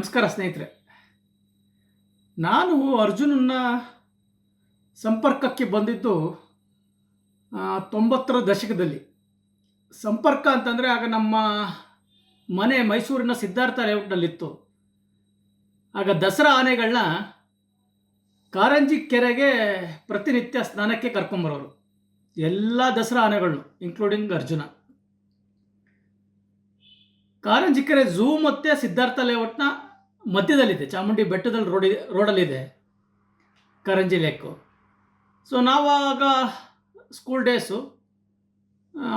ನಮಸ್ಕಾರ ಸ್ನೇಹಿತರೆ. ನಾನು ಅರ್ಜುನನ್ನ ಸಂಪರ್ಕಕ್ಕೆ ಬಂದಿದ್ದು ತೊಂಬತ್ತರ ದಶಕದಲ್ಲಿ. ಸಂಪರ್ಕ ಅಂತಂದರೆ ಆಗ ನಮ್ಮ ಮನೆ ಮೈಸೂರಿನ ಸಿದ್ಧಾರ್ಥ ಲೇಔಟ್ನಲ್ಲಿತ್ತು ಆಗ ದಸರಾ ಆನೆಗಳನ್ನ ಕಾರಂಜಿ ಕೆರೆಗೆ ಪ್ರತಿನಿತ್ಯ ಸ್ನಾನಕ್ಕೆ ಕರ್ಕೊಂಬರೋರು. ಎಲ್ಲ ದಸರಾ ಆನೆಗಳನ್ನು ಇನ್ಕ್ಲೂಡಿಂಗ್ ಅರ್ಜುನ. ಕಾರಂಜಿ ಕೆರೆ ಝೂ ಮತ್ತು ಸಿದ್ಧಾರ್ಥ ಲೇಔಟ್ನ ಮಧ್ಯದಲ್ಲಿದೆ, ಚಾಮುಂಡಿ ಬೆಟ್ಟದಲ್ಲಿ ರೋಡಿ, ರೋಡಲ್ಲಿದೆ ಕರಂಜಿ ಲೇಕು. ಸೊ ನಾವಾಗ ಸ್ಕೂಲ್ ಡೇಸು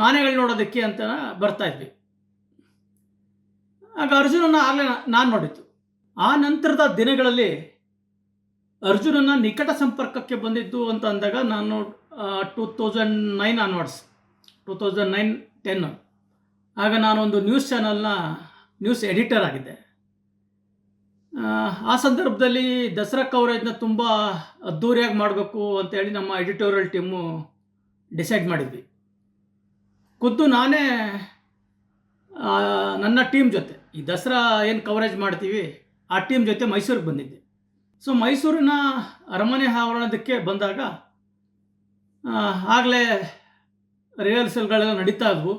ಆನೆಗಳು ನೋಡೋದಕ್ಕೆ ಅಂತ ಬರ್ತಾ ಇದ್ವಿ. ಆಗ ಅರ್ಜುನನ ಆಗಲೇ ನಾನು ನೋಡಿದ್ದು. ಆ ನಂತರದ ದಿನಗಳಲ್ಲಿ ಅರ್ಜುನನ ನಿಕಟ ಸಂಪರ್ಕಕ್ಕೆ ಬಂದಿದ್ದು ಅಂತ ಅಂದಾಗ ನಾನು two thousand nine onwards two thousand nine ten ಆಗ ನಾನೊಂದು ನ್ಯೂಸ್ ಚಾನಲ್ನ ನ್ಯೂಸ್ ಎಡಿಟರ್ ಆಗಿದ್ದೆ. ಆ, ಸಂದರ್ಭದಲ್ಲಿ ದಸರಾ ಕವರೇಜ್ನ ತುಂಬ ಅದ್ಧೂರಿಯಾಗಿ ಮಾಡಬೇಕು ಅಂತೇಳಿ ನಮ್ಮ ಎಡಿಟೋರಿಯಲ್ ಟೀಮು ಡಿಸೈಡ್ ಮಾಡಿದ್ವಿ. ಖುದ್ದು ನಾನೇ ನನ್ನ ಟೀಮ್ ಜೊತೆ ಈ ದಸರಾ ಏನು ಕವರೇಜ್ ಮಾಡ್ತೀವಿ ಆ ಟೀಮ್ ಜೊತೆ ಮೈಸೂರಿಗೆ ಬಂದಿದ್ದೆ. ಸೊ ಮೈಸೂರಿನ ಅರಮನೆ ಆವರಣದಕ್ಕೆ ಬಂದಾಗ ಆಗಲೇ ರಿಹರ್ಸಲ್ಗಳೆಲ್ಲ ನಡೀತಾ ಇದ್ವು.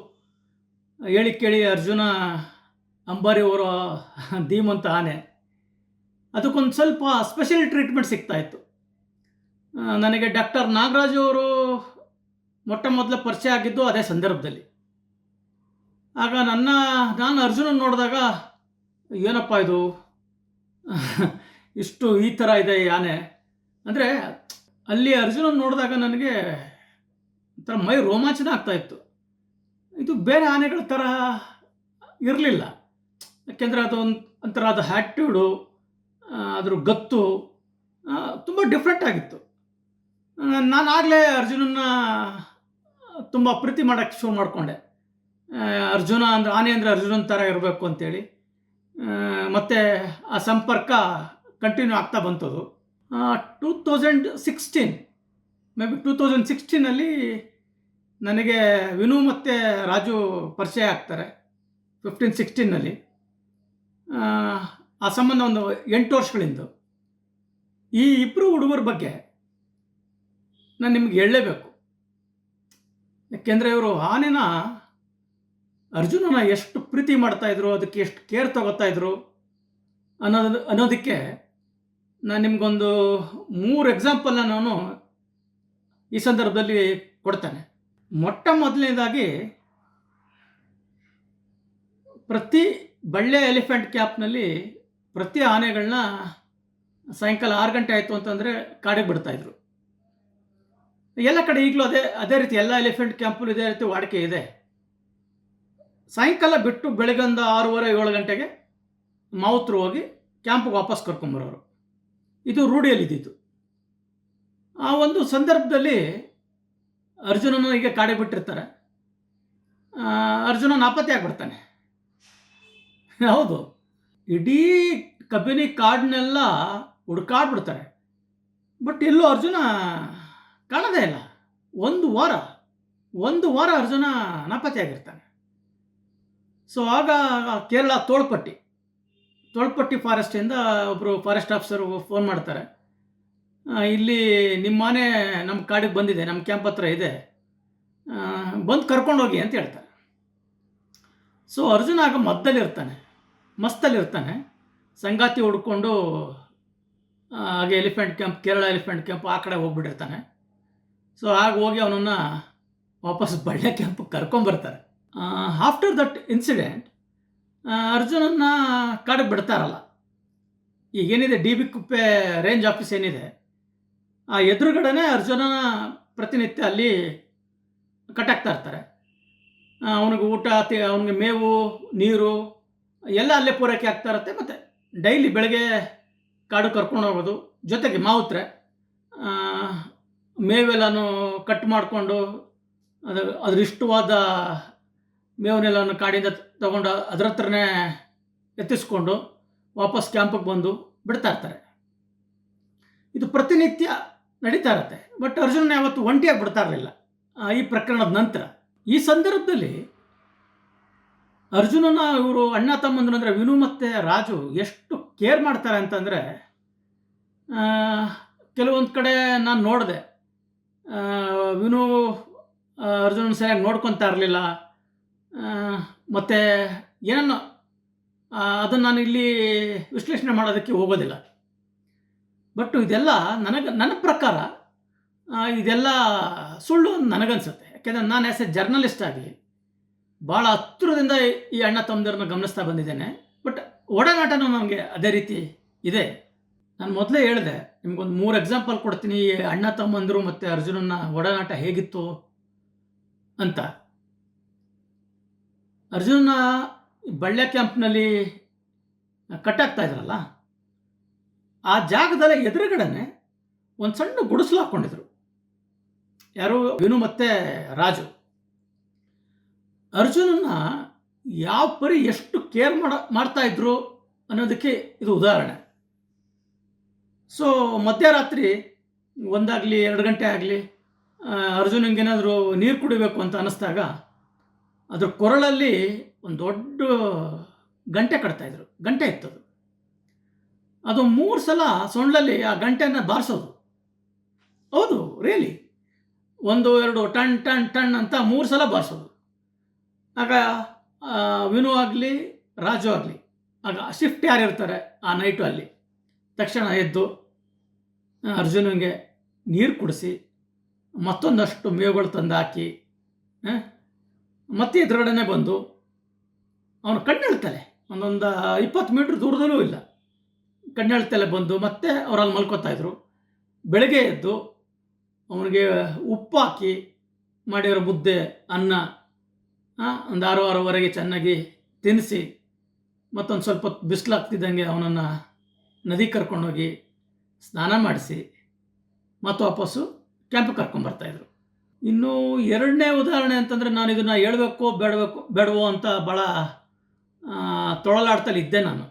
ಹೇಳಿ ಕೇಳಿ ಅರ್ಜುನ ಅಂಬಾರಿ ಅವರ ಧೀಮಂತ ಆನೆ ಅದಕ್ಕೊಂದು ಸ್ವಲ್ಪ ಸ್ಪೆಷಲ್ ಟ್ರೀಟ್ಮೆಂಟ್ ಸಿಗ್ತಾ ಇತ್ತು. ನನಗೆ ಡಾಕ್ಟರ್ ನಾಗರಾಜು ಅವರು ಮೊಟ್ಟ ಮೊದಲ ಪರಿಚಯ ಆಗಿದ್ದು ಅದೇ ಸಂದರ್ಭದಲ್ಲಿ. ಆಗ ನನ್ನ, ನಾನು ಅರ್ಜುನನ್ನು ನೋಡಿದಾಗ, ಏನಪ್ಪ ಇದು? ಇಷ್ಟು ಈ ಥರ ಇದೆ ಯಾನೆ? ಅಂದರೆ ಅಲ್ಲಿ ಅರ್ಜುನನ್ನು ನೋಡಿದಾಗ ನನಗೆ ಒಂಥರ ಮೈ ರೋಮಾಂಚನ ಆಗ್ತಾ ಇತ್ತು. ಇದು ಬೇರೆ ಆನೆಗಳ ಥರ ಇರಲಿಲ್ಲ. ಯಾಕೆಂದರೆ ಅದು ಒಂದು ಒಂಥರ ಅದು ಹ್ಯಾಟ್ಯೂಡು ಅದ್ರ ಗತ್ತು ತುಂಬ ಡಿಫ್ರೆಂಟ್ ಆಗಿತ್ತು. ನಾನು ಆಗಲೇ ಅರ್ಜುನನ್ನ ತುಂಬ ಪ್ರೀತಿ ಮಾಡೋಕ್ಕೆ ಶುರು ಮಾಡಿಕೊಂಡೆ. ಅರ್ಜುನ ಅಂದರೆ, ಆನೆ ಅಂದರೆ ಅರ್ಜುನನ್ ಥರ ಇರಬೇಕು ಅಂತೇಳಿ. ಮತ್ತು ಆ ಸಂಪರ್ಕ ಕಂಟಿನ್ಯೂ ಆಗ್ತಾ ಬಂತದು. Two thousand sixteen maybe two thousand ಸಿಕ್ಸ್ಟೀನಲ್ಲಿ ನನಗೆ ವಿನು ಮತ್ತು ರಾಜು ಪರಿಚಯ ಆಗ್ತಾರೆ. ಫಿಫ್ಟೀನ್ ಸಿಕ್ಸ್ಟೀನಲ್ಲಿ ಆ ಸಂಬಂಧ ಒಂದು ಎಂಟು ವರ್ಷಗಳಿಂದ. ಈ ಇಬ್ಬರು ಹುಡುಗರ ಬಗ್ಗೆ ನಾನು ನಿಮ್ಗೆ ಹೇಳಲೇಬೇಕು. ಯಾಕೆಂದರೆ ಇವರು ಆನೆನ ಅರ್ಜುನನ ಎಷ್ಟು ಪ್ರೀತಿ ಮಾಡ್ತಾಯಿದ್ರು ಅದಕ್ಕೆ ಎಷ್ಟು ಕೇರ್ ತಗೋತಾಯಿದ್ರು ಅನ್ನೋದು, ಅನ್ನೋದಕ್ಕೆ ನಾನು ನಿಮಗೊಂದು ಮೂರು ಎಕ್ಸಾಂಪಲ್ನ ನಾನು ಈ ಸಂದರ್ಭದಲ್ಲಿ ಕೊಡ್ತೇನೆ. ಮೊಟ್ಟ ಮೊದಲನೇದಾಗಿ ಪ್ರತಿ ಬಳ್ಳೆ ಎಲಿಫೆಂಟ್ ಕ್ಯಾಪ್ನಲ್ಲಿ ಪ್ರತಿ ಆನೆಗಳನ್ನ ಸಾಯಂಕಾಲ ಆರು ಗಂಟೆ ಆಯಿತು ಅಂತಂದರೆ ಕಾಡಿಗೆ ಬಿಡ್ತಾಯಿದ್ರು ಎಲ್ಲ ಕಡೆ ಈಗಲೂ ಅದೇ ಅದೇ ರೀತಿ ಎಲ್ಲ ಎಲಿಫೆಂಟ್ ಕ್ಯಾಂಪಲ್ಲೂ ಇದೇ ರೀತಿ ವಾಡಿಕೆ ಇದೆ. ಸಾಯಂಕಾಲ ಬಿಟ್ಟು ಬೆಳಗಂದ ಆರೂವರೆ, ಏಳು ಗಂಟೆಗೆ ಮಾವುತ್ರು ಹೋಗಿ ಕ್ಯಾಂಪಿಗೆ ವಾಪಸ್ ಕರ್ಕೊಂಬರೋರು ಇದು ರೂಢಿಯಲ್ಲಿದ್ದಿತ್ತು ಆ ಒಂದು ಸಂದರ್ಭದಲ್ಲಿ ಅರ್ಜುನನು ಈಗ ಕಾಡಿಗೆ ಬಿಟ್ಟಿರ್ತಾರೆ. ಅರ್ಜುನ ನಾಪತ್ತೆ ಆಗಿಬಿಡ್ತಾನೆ ಹೌದು. ಇಡೀ ಕಬಿನಿ ಕಾಡನ್ನೆಲ್ಲ ಹುಡ್ಕಾಡ್ಬಿಡ್ತಾರೆ. ಬಟ್ ಎಲ್ಲೂ ಅರ್ಜುನ ಕಾಣದೇ ಇಲ್ಲ. ಒಂದು ವಾರ ಒಂದು ವಾರ ಅರ್ಜುನ ಅನಾಪತಿ ಆಗಿರ್ತಾನೆ ಸೊ ಆಗ ಕೇರಳ ತೋಳ್ಪಟ್ಟಿ ತೋಳ್ಪಟ್ಟಿ ಫಾರೆಸ್ಟಿಂದ ಒಬ್ಬರು ಫಾರೆಸ್ಟ್ ಆಫೀಸರು ಫೋನ್ ಮಾಡ್ತಾರೆ. ಇಲ್ಲಿ ನಿಮ್ಮ ಮನೆ ನಮ್ಮ ಕಾಡಿಗೆ ಬಂದಿದೆ ನಮ್ಮ ಕ್ಯಾಂಪ್ ಹತ್ರ ಇದೆ. ಬಂದು ಕರ್ಕೊಂಡೋಗಿ ಅಂತ ಹೇಳ್ತಾರೆ. ಸೊ ಅರ್ಜುನ ಆಗ ಮದ್ದಲ್ಲಿರ್ತಾನೆ. ಮಸ್ತಲ್ಲಿರ್ತಾನೆ. ಸಂಗಾತಿ ಹುಡ್ಕೊಂಡು ಹಾಗೆ elephant camp Kerala elephant camp ಆ ಕಡೆ ಹೋಗ್ಬಿಟ್ಟಿರ್ತಾನೆ. ಸೊ ಹಾಗೆ ಹೋಗಿ ಅವನನ್ನು ವಾಪಸ್ ಬಳ್ಳೆ ಕ್ಯಾಂಪಿಗೆ ಕರ್ಕೊಂಬರ್ತಾರೆ. ಆಫ್ಟರ್ ದಟ್ ಇನ್ಸಿಡೆಂಟ್ ಅರ್ಜುನನ್ನ ಕಾಡಿಗೆ ಬಿಡ್ತಾರಲ್ಲ. ಈಗೇನಿದೆ, D B Kuppe range office ಏನಿದೆ, ಆ ಎದುರುಗಡೆನೇ ಅರ್ಜುನನ ಪ್ರತಿನಿತ್ಯ ಅಲ್ಲಿ ಕಟ್ಟಾಕ್ತಾ ಇರ್ತಾರೆ. ಅವನಿಗೆ ಊಟ ಅವನಿಗೆ ಮೇವು, ನೀರು ಎಲ್ಲ ಅಲ್ಲೇ ಪೂರೈಕೆ ಆಗ್ತಾ ಇರುತ್ತೆ ಮತ್ತು ಡೈಲಿ ಬೆಳಗ್ಗೆ ಕಾಡು ಕರ್ಕೊಂಡು ಹೋಗೋದು, ಜೊತೆಗೆ ಮಾವುತ್ರೆ ಮೇವೆಲ್ಲನೂ ಕಟ್ ಮಾಡಿಕೊಂಡು ಅದು ಅದ್ರ ಇಷ್ಟವಾದ ಮೇವನ್ನೆಲ್ಲನೂ ಕಾಡಿಂದ ತಗೊಂಡು ಅದ್ರ ಹತ್ರನೇ ಎತ್ತಿಸ್ಕೊಂಡು ವಾಪಸ್ ಕ್ಯಾಂಪಿಗೆ ಬಂದು ಬಿಡ್ತಾ ಇರ್ತಾರೆ. ಇದು ಪ್ರತಿನಿತ್ಯ ನಡೀತಾ ಇರುತ್ತೆ. ಬಟ್ ಅರ್ಜುನ ಯಾವತ್ತು ಒಂಟಿಯಾಗಿ ಬಿಡ್ತಾ ಇರಲಿಲ್ಲ. ಈ ಪ್ರಕರಣದ ನಂತರ. ಈ ಸಂದರ್ಭದಲ್ಲಿ ಅರ್ಜುನನ ಇವರು ಅಣ್ಣ ತಮ್ಮಂದ್ರು ಅಂದರೆ ವಿನು ಮತ್ತು ರಾಜು ಎಷ್ಟು ಕೇರ್ ಮಾಡ್ತಾರೆ ಅಂತಂದರೆ ಕೆಲವೊಂದು ಕಡೆ ನಾನು ನೋಡಿದೆ. ವಿನು ಅರ್ಜುನ ಸರಿಯಾಗಿ ನೋಡ್ಕೊತಾ ಇರಲಿಲ್ಲ. ಮತ್ತು ಏನನ್ನು ಅದನ್ನು ನಾನು ಇಲ್ಲಿ ವಿಶ್ಲೇಷಣೆ ಮಾಡೋದಕ್ಕೆ ಹೋಗೋದಿಲ್ಲ. ಬಟ್ ಇದೆಲ್ಲ ನನಗೆ, ನನ್ನ ಪ್ರಕಾರ ಇದೆಲ್ಲ ಸುಳ್ಳು ನನಗನ್ಸುತ್ತೆ. ಯಾಕೆಂದರೆ ನಾನು ಆ್ಯಸ್ ಎ ಜರ್ನಲಿಸ್ಟ್ ಆಗಿ ಭಾಳ ಹತ್ತಿರದಿಂದ ಈ ಅಣ್ಣ ತಮ್ಮದರನ್ನ ಗಮನಿಸ್ತಾ ಬಂದಿದ್ದೇನೆ. ಬಟ್ ಒಡನಾಟನೂ ನಮಗೆ ಅದೇ ರೀತಿ ಇದೆ. ನಾನು ಮೊದಲೇ ಹೇಳಿದೆ, ನಿಮ್ಗೊಂದು ಮೂರು ಎಕ್ಸಾಂಪಲ್ ಕೊಡ್ತೀನಿ. ಈ ಅಣ್ಣ ತಮ್ಮಂದರು ಮತ್ತು ಅರ್ಜುನನ ಒಡನಾಟ ಹೇಗಿತ್ತು ಅಂತ. ಅರ್ಜುನ ಬಳ್ಳೆ ಕ್ಯಾಂಪ್ನಲ್ಲಿ ಕಟ್ಟಾಗ್ತಾ ಇದ್ರಲ್ಲ, ಆ ಜಾಗದಲ್ಲಿ ಎದುರುಗಡೆನೆ ಒಂದು ಸಣ್ಣ ಗುಡಿಸಲು ಹಾಕ್ಕೊಂಡಿದ್ರು ಯಾರು? ವಿನು ಮತ್ತು ರಾಜು. ಅರ್ಜುನನ್ನ ಯಾವ ಪರಿ ಎಷ್ಟು ಕೇರ್ ಮಾಡ, ಮಾಡ್ತಾ ಇದ್ರು ಅನ್ನೋದಕ್ಕೆ ಇದು ಉದಾಹರಣೆ. ಸೊ ಮಧ್ಯರಾತ್ರಿ ಒಂದಾಗಲಿ, ಎರಡು ಗಂಟೆ ಆಗಲಿ ಅರ್ಜುನಂಗೇನಾದರೂ ನೀರು ಕುಡಿಬೇಕು ಅಂತ ಅನ್ನಿಸ್ದಾಗ ಅದ್ರ ಕೊರಳಲ್ಲಿ ಒಂದು ದೊಡ್ಡ ಗಂಟೆ ಕಟ್ತಾಯಿದ್ರು ಗಂಟೆ ಇತ್ತು ಅದು. ಅದು ಮೂರು ಸಲ ಸೊಂಡಲಲ್ಲಿ ಆ ಗಂಟೆನ ಬಾರಿಸೋದು. ಹೌದು ರಿಯಲಿ ಒಂದು, ಎರಡು ಟನ್ ಟನ್ ಟನ್ ಅಂತ ಮೂರು ಸಲ ಬಾರಿಸೋದು. ಆಗ ವಿನು ಆಗಲಿ, ರಾಜು ಆಗಲಿ ಆಗ ಶಿಫ್ಟ್ ಯಾರು ಇರ್ತಾರೆ ಆ ನೈಟು ಅಲ್ಲಿ. ತಕ್ಷಣ ಎದ್ದು ಅರ್ಜುನಿಗೆ ಅರ್ಜುನಂಗೆ ನೀರು ಕುಡಿಸಿ, ಮತ್ತೊಂದಷ್ಟು ಮೇವುಗಳು ತಂದು ಹಾಕಿ ಮತ್ತೆ ಎದುರುಗಡೆನೆ ಬಂದು, ಅವನು ಕಣ್ಣೆಳ್ತಲೆ ಒಂದೊಂದು ಇಪ್ಪತ್ತು ಮೀಟ್ರ್ ದೂರದಲ್ಲೂ ಇಲ್ಲ. ಕಣ್ಣೆಳ್ತಲೆ ಬಂದು ಮತ್ತೆ ಅವರಲ್ಲಿ ಮಲ್ಕೋತಾ ಇದ್ರು. ಬೆಳಗ್ಗೆ ಎದ್ದು, ಅವನಿಗೆ ಉಪ್ಪು ಹಾಕಿ, ಮಾಡಿರೋ ಮುದ್ದೆ, ಅನ್ನ ಒಂದು ಆರು ಆರೂವರೆಗೆ ಚೆನ್ನಾಗಿ ತಿನ್ನಿಸಿ, ಮತ್ತೊಂದು ಸ್ವಲ್ಪ ಹೊತ್ತು ಬಿಸಿಲಾಗ್ತಿದ್ದಂಗೆ ಅವನನ್ನು ನದಿ ಕರ್ಕೊಂಡೋಗಿ ಸ್ನಾನ ಮಾಡಿಸಿ, ಮತ್ತು ವಾಪಸ್ಸು ಕ್ಯಾಂಪಿಗೆ ಕರ್ಕೊಂಡ್ಬರ್ತಾಯಿದ್ರು ಇನ್ನು ಎರಡನೇ ಉದಾಹರಣೆ ಅಂತಂದರೆ ನಾನು ಇದನ್ನು ಹೇಳಬೇಕು, ಬೇಡಬೇಕು, ಬೇಡವೋ ಅಂತ ಭಾಳ ತೊಳಲಾಡ್ತಲ್ಲಿ ಇದ್ದೆ ನಾನು.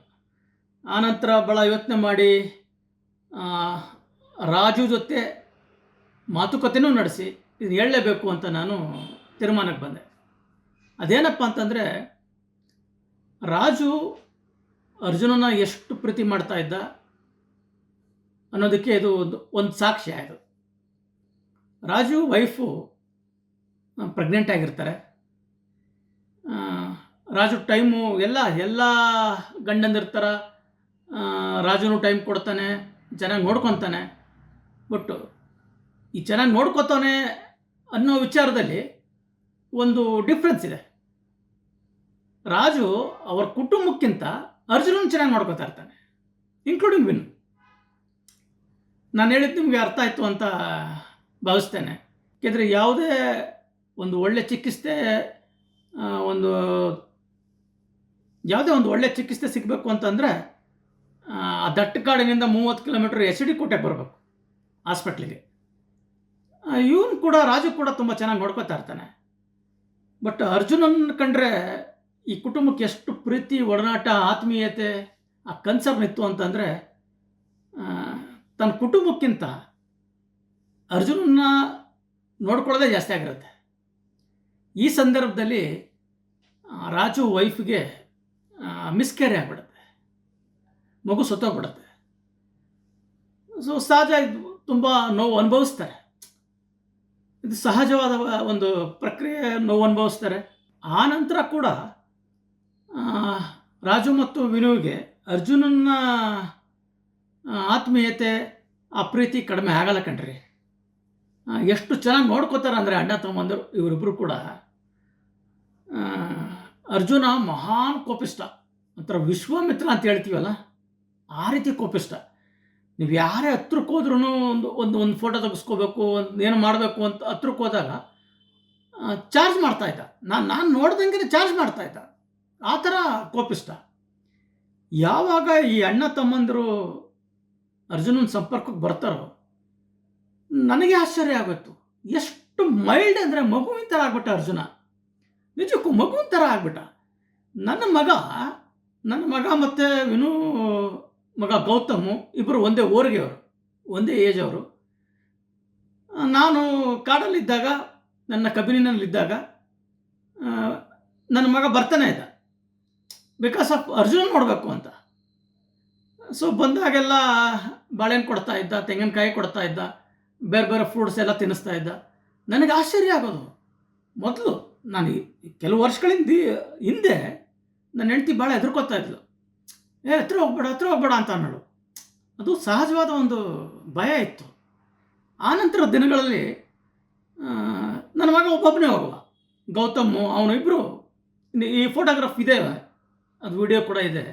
ಆನಂತರ ಭಾಳ ಯೋಚನೆ ಮಾಡಿ ರಾಜು ಜೊತೆ ಮಾತುಕತೆನೂ ನಡೆಸಿ ಇದು ಹೇಳಲೇಬೇಕು ಅಂತ ನಾನು ತೀರ್ಮಾನಕ್ಕೆ ಬಂದೆ. ಅದೇನಪ್ಪ ಅಂತಂದರೆ ರಾಜು ಅರ್ಜುನನ ಎಷ್ಟು ಪ್ರೀತಿ ಮಾಡ್ತಾ ಇದ್ದ ಅನ್ನೋದಕ್ಕೆ ಇದು ಒಂದು ಒಂದು ಸಾಕ್ಷಿ ಆಯಿತು. ರಾಜು ವೈಫು ಪ್ರೆಗ್ನೆಂಟ್ ಆಗಿರ್ತಾರೆ. ರಾಜು ಟೈಮು ಎಲ್ಲ ಎಲ್ಲ ಗಂಡಂದಿರ್ತಾರ. ರಾಜುನು ಟೈಮ್ ಕೊಡ್ತಾನೆ ಚೆನ್ನಾಗಿ ನೋಡ್ಕೊತಾನೆ. ಬಟ್ ಈ ಚೆನ್ನಾಗಿ ನೋಡ್ಕೊತಾನೆ ಅನ್ನೋ ವಿಚಾರದಲ್ಲಿ ಒಂದು ಡಿಫ್ರೆನ್ಸ್ ಇದೆ. ರಾಜು ಅವರ ಕುಟುಂಬಕ್ಕಿಂತ ಅರ್ಜುನನ್ ಚೆನ್ನಾಗಿ ನೋಡ್ಕೋತಾ ಇರ್ತಾನೆ ಇನ್ಕ್ಲೂಡಿಂಗ್ ವಿನ್ ನಾನು ಹೇಳಿದ್ದು ನಿಮಗೆ ಅರ್ಥ ಆಯಿತು ಅಂತ ಭಾವಿಸ್ತೇನೆ. ಯಾಕೆಂದರೆ ಯಾವುದೇ ಒಂದು ಒಳ್ಳೆ ಚಿಕಿತ್ಸೆ ಒಂದು ಯಾವುದೇ ಒಂದು ಒಳ್ಳೆ ಚಿಕಿತ್ಸೆ ಸಿಗಬೇಕು ಅಂತಂದರೆ, ಆ ದಟ್ಟ ಕಾಡಿನಿಂದ ಮೂವತ್ತು ಕಿಲೋಮೀಟ್ರ್ ಎಸ್ ಡಿ ಕೋಟೆಗೆ ಬರಬೇಕು, ಹಾಸ್ಪಿಟ್ಲಿಗೆ. ಇವನು ಕೂಡ, ರಾಜು ಕೂಡ ತುಂಬ ಚೆನ್ನಾಗಿ ನೋಡ್ಕೋತಾ ಇರ್ತಾನೆ. ಬಟ್ ಅರ್ಜುನನ್ ಕಂಡ್ರೆ ಈ ಕುಟುಂಬಕ್ಕೆ ಎಷ್ಟು ಪ್ರೀತಿ, ಒಡನಾಟ, ಆತ್ಮೀಯತೆ, ಆ ಕನ್ಸರ್ನ್ ಇತ್ತು ಅಂತಂದರೆ ತನ್ನ ಕುಟುಂಬಕ್ಕಿಂತ ಅರ್ಜುನನ್ನ ನೋಡ್ಕೊಳ್ಳೋದೇ ಜಾಸ್ತಿ ಆಗಿರುತ್ತೆ. ಈ ಸಂದರ್ಭದಲ್ಲಿ ರಾಜು ವೈಫ್ಗೆ ಮಿಸ್ಕ್ಯಾರಿ ಆಗ್ಬಿಡುತ್ತೆ. ಮಗು ಸತ್ತೋಗ್ಬಿಡುತ್ತೆ. ಸೊ, ಸಹಜ ತುಂಬ ನೋವು ಅನುಭವಿಸ್ತಾರೆ. ಇದು ಸಹಜವಾದ ಒಂದು ಪ್ರಕ್ರಿಯೆ ನೋವು ಅನುಭವಿಸ್ತಾರೆ. ಆ ನಂತರ ಕೂಡ ರಾಜು ಮತ್ತು ವಿನುವಿಗೆ ಅರ್ಜುನನ ಆತ್ಮೀಯತೆ, ಆ ಪ್ರೀತಿ ಕಡಿಮೆ ಆಗಲ್ಲ ಕಣ್ರಿ. ಎಷ್ಟು ಚೆನ್ನಾಗಿ ನೋಡ್ಕೋತಾರೆ ಅಂದರೆ ಅಣ್ಣ ತಮ್ಮಂದರು ಇವರಿಬ್ಬರು ಕೂಡ ಅರ್ಜುನ ಮಹಾನ್ ಕೋಪಿಷ್ಟ ಒಂಥರ ವಿಶ್ವಾಮಿತ್ರ ಅಂತ ಹೇಳ್ತೀವಲ್ಲ, ಆ ರೀತಿ ಕೋಪಿಷ್ಟ ನೀವು ಯಾರೇ ಹತ್ರಕ್ಕೆ ಹೋದ್ರೂ ಒಂದು ಒಂದು ಒಂದು ಫೋಟೋ ತೆಗೆಸ್ಕೋಬೇಕು, ಒಂದು ಏನು ಮಾಡಬೇಕು ಅಂತ ಹತ್ರಕ್ಕೆ ಹೋದಾಗ ಚಾರ್ಜ್ ಮಾಡ್ತಾ ಇದ್ದ. ನಾನು ನಾನು ನೋಡ್ದಂಗೆ ಚಾರ್ಜ್ ಮಾಡ್ತಾ ಇದ್ದ. ಆ ಥರ ಕೋಪಿಷ್ಟ ಯಾವಾಗ ಈ ಅಣ್ಣ ತಮ್ಮಂದರು ಅರ್ಜುನನ ಸಂಪರ್ಕಕ್ಕೆ ಬರ್ತಾರೋ, ನನಗೆ ಆಶ್ಚರ್ಯ ಆಗೋಯ್ತು. ಎಷ್ಟು ಮೈಲ್ಡ್ ಅಂದರೆ ಮಗುವಿನ ಥರ ಆಗ್ಬಿಟ್ಟ ಅರ್ಜುನ. ನಿಜಕ್ಕೂ ಮಗುವಿನ ಥರ ಆಗ್ಬಿಟ್ಟ. ನನ್ನ ಮಗ ನನ್ನ ಮಗ ಮತ್ತು ವಿನು ಮಗ ಗೌತಮ್ ಇಬ್ಬರು ಒಂದೇ ಊರಿಗೆ ಅವರು ಒಂದೇ ಏಜ್ ಅವರು. ನಾನು ಕಾಡಲ್ಲಿದ್ದಾಗ, ನನ್ನ ಕಬಿನಿನಲ್ಲಿದ್ದಾಗ ನನ್ನ ಮಗ ಬರ್ತಾನೆ ಇದ್ದ. ಬಿಕಾಸ್ ಆಫ್ ಅರ್ಜುನ್ ನೋಡಬೇಕು ಅಂತ. ಸೊ ಬಂದಾಗೆಲ್ಲ ಬಾಳೆಹಣ್ಣು ಕೊಡ್ತಾ ಇದ್ದ, ತೆಂಗಿನಕಾಯಿ ಕೊಡ್ತಾ ಇದ್ದ, ಬೇರೆ ಬೇರೆ ಫ್ರೂಟ್ಸ್ ಎಲ್ಲ ತಿನ್ನಿಸ್ತಾ ಇದ್ದ. ನನಗೆ ಆಶ್ಚರ್ಯ ಆಗೋದು. ಮೊದಲು ನಾನು ಕೆಲವು ವರ್ಷಗಳಿಂದ ಹಿಂದೆ ನನ್ನ ಹೆಂಡತಿ ಭಾಳ ಹೆದರ್ಕೋತಾ ಇದ್ಲು. ಏ ಹತ್ರ ಹೋಗ್ಬೇಡ ಹತ್ರ ಹೋಗ್ಬೇಡ ಅಂತ ಅನ್ನೋಳು. ಅದು ಸಹಜವಾದ ಒಂದು ಭಯ ಇತ್ತು. ಆನಂತರ ದಿನಗಳಲ್ಲಿ ನನ್ನ ಮಗ ಒಬ್ಬೊಬ್ಬನೇ ಹೋಗುವ. ಗೌತಮ್ ಅವನು ಇಬ್ಬರು ಈ ಫೋಟೋಗ್ರಾಫ್ ಇದೆ. ಅದು ವಿಡಿಯೋ ಕೂಡ ಇದೆ.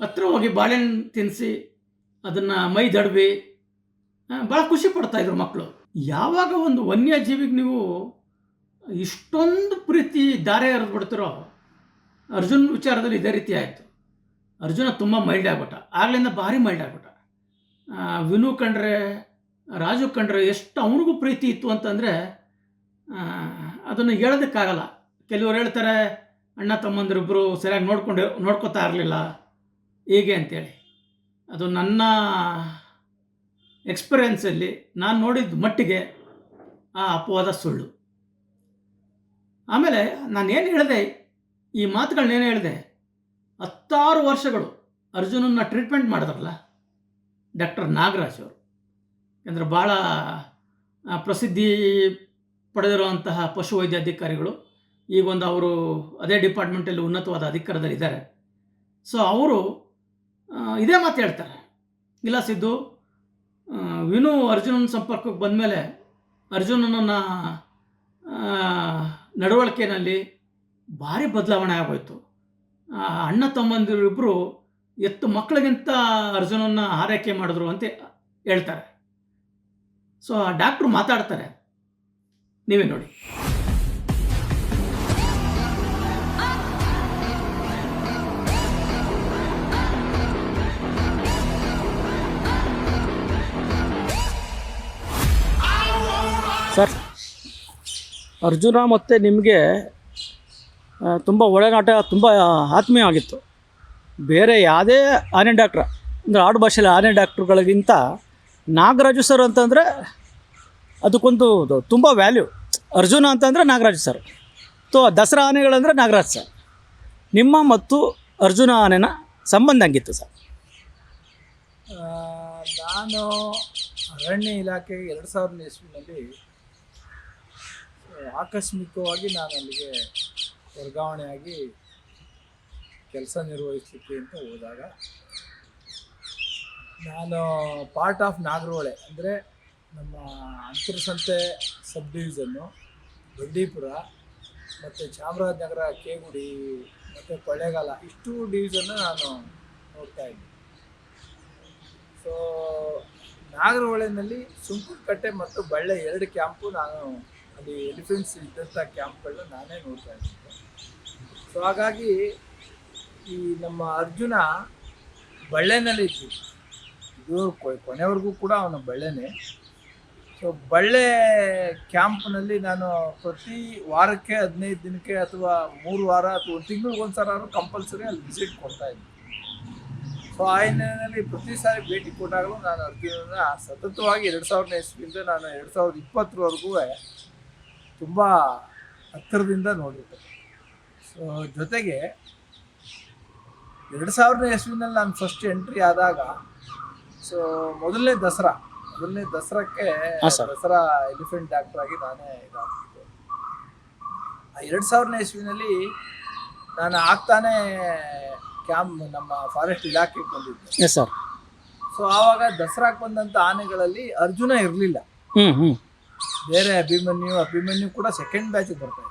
ಹತ್ರ ಹೋಗಿ ಬಾಳೆಹಣ್ಣು ತಿನ್ನಿಸಿ ಅದನ್ನು ಮೈ ದಡವಿ ಭಾಳ ಖುಷಿ ಪಡ್ತಾಯಿದ್ರು ಮಕ್ಕಳು ಯಾವಾಗ ಒಂದು ವನ್ಯಜೀವಿಗೆ ನೀವು ಇಷ್ಟೊಂದು ಪ್ರೀತಿ ದಾರೆ ಎರೆದು ಬಿಡ್ತಿರೋ ಅರ್ಜುನ್ ವಿಚಾರದಲ್ಲಿ ಇದೇ ರೀತಿ ಆಯಿತು. ಅರ್ಜುನ ತುಂಬ ಮೈಲ್ಡ್ ಆಗ್ಬಿಟ್ಟ. ಆಗ್ಲಿಂದ ಭಾರಿ ಮೈಲ್ಡ್ ಆಗ್ಬಿಟ್ಟ. ವಿನು ಕಂಡ್ರೆ, ರಾಜು ಕಂಡ್ರೆ ಎಷ್ಟು ಅವನಿಗೂ ಪ್ರೀತಿ ಇತ್ತು ಅಂತಂದರೆ ಅದನ್ನು ಹೇಳೋದಕ್ಕಾಗಲ್ಲ. ಕೆಲವರು ಹೇಳ್ತಾರೆ, ಅಣ್ಣ ತಮ್ಮಂದಿರಿಬ್ಬರು ಸರಿಯಾಗಿ ನೋಡ್ಕೊಂಡು ನೋಡ್ಕೋತಾ ಇರಲಿಲ್ಲ. ಹೀಗೆ ಅಂತೇಳಿ. ಅದು ನನ್ನ ಎಕ್ಸ್ಪೀರಿಯನ್ಸಲ್ಲಿ ನಾನು ನೋಡಿದ ಮಟ್ಟಿಗೆ ಆ ಅಪವಾದ ಸುಳ್ಳು. ಆಮೇಲೆ ನಾನು ಏನು ಹೇಳಿದೆ, ಈ ಮಾತುಗಳನ್ನೇನು ಹೇಳಿದೆ ಹತ್ತಾರು ವರ್ಷಗಳು ಅರ್ಜುನನ್ನ ಟ್ರೀಟ್ಮೆಂಟ್ ಮಾಡಿದ್ರಲ್ಲ ಡಾಕ್ಟರ್ ನಾಗರಾಜ್ ಅವರು. ಅಂದರೆ ಭಾಳ ಪ್ರಸಿದ್ಧಿ ಪಡೆದಿರುವಂತಹ ಪಶುವೈದ್ಯಾಧಿಕಾರಿಗಳು ಈಗೊಂದು ಅವರು ಅದೇ ಡಿಪಾರ್ಟ್ಮೆಂಟಲ್ಲಿ ಉನ್ನತವಾದ ಅಧಿಕಾರದಲ್ಲಿ ಇದ್ದಾರೆ. ಸೊ ಅವರು ಇದೇ ಮಾತು ಹೇಳ್ತಾರೆ. ಇಲ್ಲ ಸಿದ್ದು ವಿನು ಅರ್ಜುನನ ಸಂಪರ್ಕಕ್ಕೆ ಬಂದಮೇಲೆ ಅರ್ಜುನನನ್ನು ನಡವಳಿಕೆಯಲ್ಲಿ ಭಾರಿ ಬದಲಾವಣೆ ಆಗೋಯ್ತು. ಅಣ್ಣ ತಮ್ಮಂದಿರಿಬ್ಬರು ಎತ್ತು ಮಕ್ಕಳಿಗಿಂತ ಅರ್ಜುನನ್ನ ಆರೈಕೆ ಮಾಡಿದ್ರು ಅಂತ ಹೇಳ್ತಾರೆ. ಸೊ ಆ ಡಾಕ್ಟ್ರು ಮಾತಾಡ್ತಾರೆ. ನೀವೇ ನೋಡಿ. ಸರ್, ಅರ್ಜುನ ಮತ್ತು ನಿಮಗೆ ತುಂಬ ಒಳನಾಟ, ತುಂಬ ಆತ್ಮೀಯ ಆಗಿತ್ತು. ಬೇರೆ ಯಾವುದೇ ಆನೆ ಡಾಕ್ಟ್ರ, ಅಂದರೆ ಆಡು ಭಾಷೆಯಲ್ಲಿ ಆನೆ ಡಾಕ್ಟ್ರುಗಳಿಗಿಂತ ನಾಗರಾಜು ಸರ್ ಅಂತಂದರೆ ಅದಕ್ಕೊಂದು ತುಂಬ ವ್ಯಾಲ್ಯೂ ಅರ್ಜುನ ಅಂತಂದರೆ ನಾಗರಾಜು ಸರ್. ತೋ ದಸರಾ ಆನೆಗಳಂದರೆ ನಾಗರಾಜ್ ಸರ್. ನಿಮ್ಮ ಮತ್ತು ಅರ್ಜುನ ಆನೆನ ಸಂಬಂಧ ಹಂಗಿತ್ತು ಸರ್? ನಾನು ಅರಣ್ಯ ಇಲಾಖೆ ಎರಡು ಸಾವಿರದ ಇಸ್ವಿನಲ್ಲಿ ಆಕಸ್ಮಿಕವಾಗಿ ನಾನು ಅಲ್ಲಿಗೆ ವರ್ಗಾವಣೆಯಾಗಿ ಕೆಲಸ ನಿರ್ವಹಿಸಲಿಕ್ಕೆ ಅಂತ ಹೋದಾಗ ನಾನು ಪಾರ್ಟ್ ಆಫ್ ನಾಗರಹೊಳೆ ಅಂದರೆ ನಮ್ಮ ಅಂತರಸಂತೆ ಸಬ್ ಡಿವಿಷನ್ನು ಬಂಡೀಪುರ ಮತ್ತು ಚಾಮರಾಜನಗರ, ಕೇಗುಡಿ ಮತ್ತು ಕೊಳ್ಳೇಗಾಲ ಇಷ್ಟು ಡಿವಿಷನ್ನು ನಾನು ನೋಡ್ತಾ ಇದ್ದೆ. ಸೊ ನಾಗರಹೊಳೆನಲ್ಲಿ ಸುಂಕುಕಟ್ಟೆ ಮತ್ತು ಬಳ್ಳೆ ಎರಡು ಕ್ಯಾಂಪು ನಾನು ಅಲ್ಲಿ ಎಲಿಫೆಂಟ್ಸ್ ಇದ್ದಂಥ ಕ್ಯಾಂಪ್ಗಳನ್ನ ನಾನೇ ನೋಡ್ತಾ ಇದ್ದೆ ಸೊ ಹಾಗಾಗಿ ಈ ನಮ್ಮ ಅರ್ಜುನ ಬಳ್ಳೆನಲ್ಲಿ ಇತ್ತು ಇದು ಕೊನೆವರೆಗೂ ಕೂಡ ಅವನು ಬಳ್ಳೆನೇ. ಸೊ ಬಳ್ಳೆ ಕ್ಯಾಂಪ್ನಲ್ಲಿ ನಾನು ಪ್ರತಿ ವಾರಕ್ಕೆ ಹದಿನೈದು ದಿನಕ್ಕೆ ಅಥವಾ ಮೂರು ವಾರ ಅಥವಾ ಒಂದು ತಿಂಗಳಿಗೆ ಒಂದು ಸಲ ಕಂಪಲ್ಸರಿ ಅಲ್ಲಿ ವಿಸಿಟ್ ಕೊಡ್ತಾ ಇದ್ದೆ. ಸೊ ಆ ಪ್ರತಿ ಸಾರಿ ಭೇಟಿ ಕೊಟ್ಟಾಗಲೂ ನಾನು ಅರ್ಜುನನ ಸತತವಾಗಿ ಎರಡು ಸಾವಿರನೇ ಇಸ್ವಿಯಿಂದ ನಾನು ಎರಡು ಸಾವಿರದ ಇಪ್ಪತ್ತರವರೆಗೂ ತುಂಬ ಹತ್ತಿರದಿಂದ ನೋಡಿರ್ತೇನೆ ಸೊ ಜೊತೆಗೆ ಎರಡು ಸಾವಿರನೇ ಇಸ್ವಿನಲ್ಲಿ ನಾನು ಫಸ್ಟ್ ಎಂಟ್ರಿ ಆದಾಗ ಸೊ ಮೊದಲನೇ ದಸರಾ ಮೊದಲನೇ ದಸರಾಕ್ಕೆ ಸರ್. ದಸರಾ ಎಲಿಫೆಂಟ್ ಡಾಕ್ಟರ್ ಆಗಿ ನಾನೇ ಇದಾಗ್ತಿದ್ದೆ ಆ ಎರಡು ಸಾವಿರನೇ ಇಸ್ವಿನಲ್ಲಿ ನಾನು ಆಗ್ತಾನೆ ಕ್ಯಾಂಪ್ ನಮ್ಮ ಫಾರೆಸ್ಟ್ ಇಲಾಖೆಗೆ ಬಂದಿದ್ದೆ. ಸರ್ ಸೊ ಆವಾಗ ದಸರಾಕ್ಕೆ ಬಂದಂತ ಆನೆಗಳಲ್ಲಿ ಅರ್ಜುನ ಇರಲಿಲ್ಲ. ಬೇರೆ ಅಭಿಮನ್ಯು ಅಭಿಮನ್ಯು ಕೂಡ ಸೆಕೆಂಡ್ ಬ್ಯಾಚಿಗೆ ಬರ್ತಾ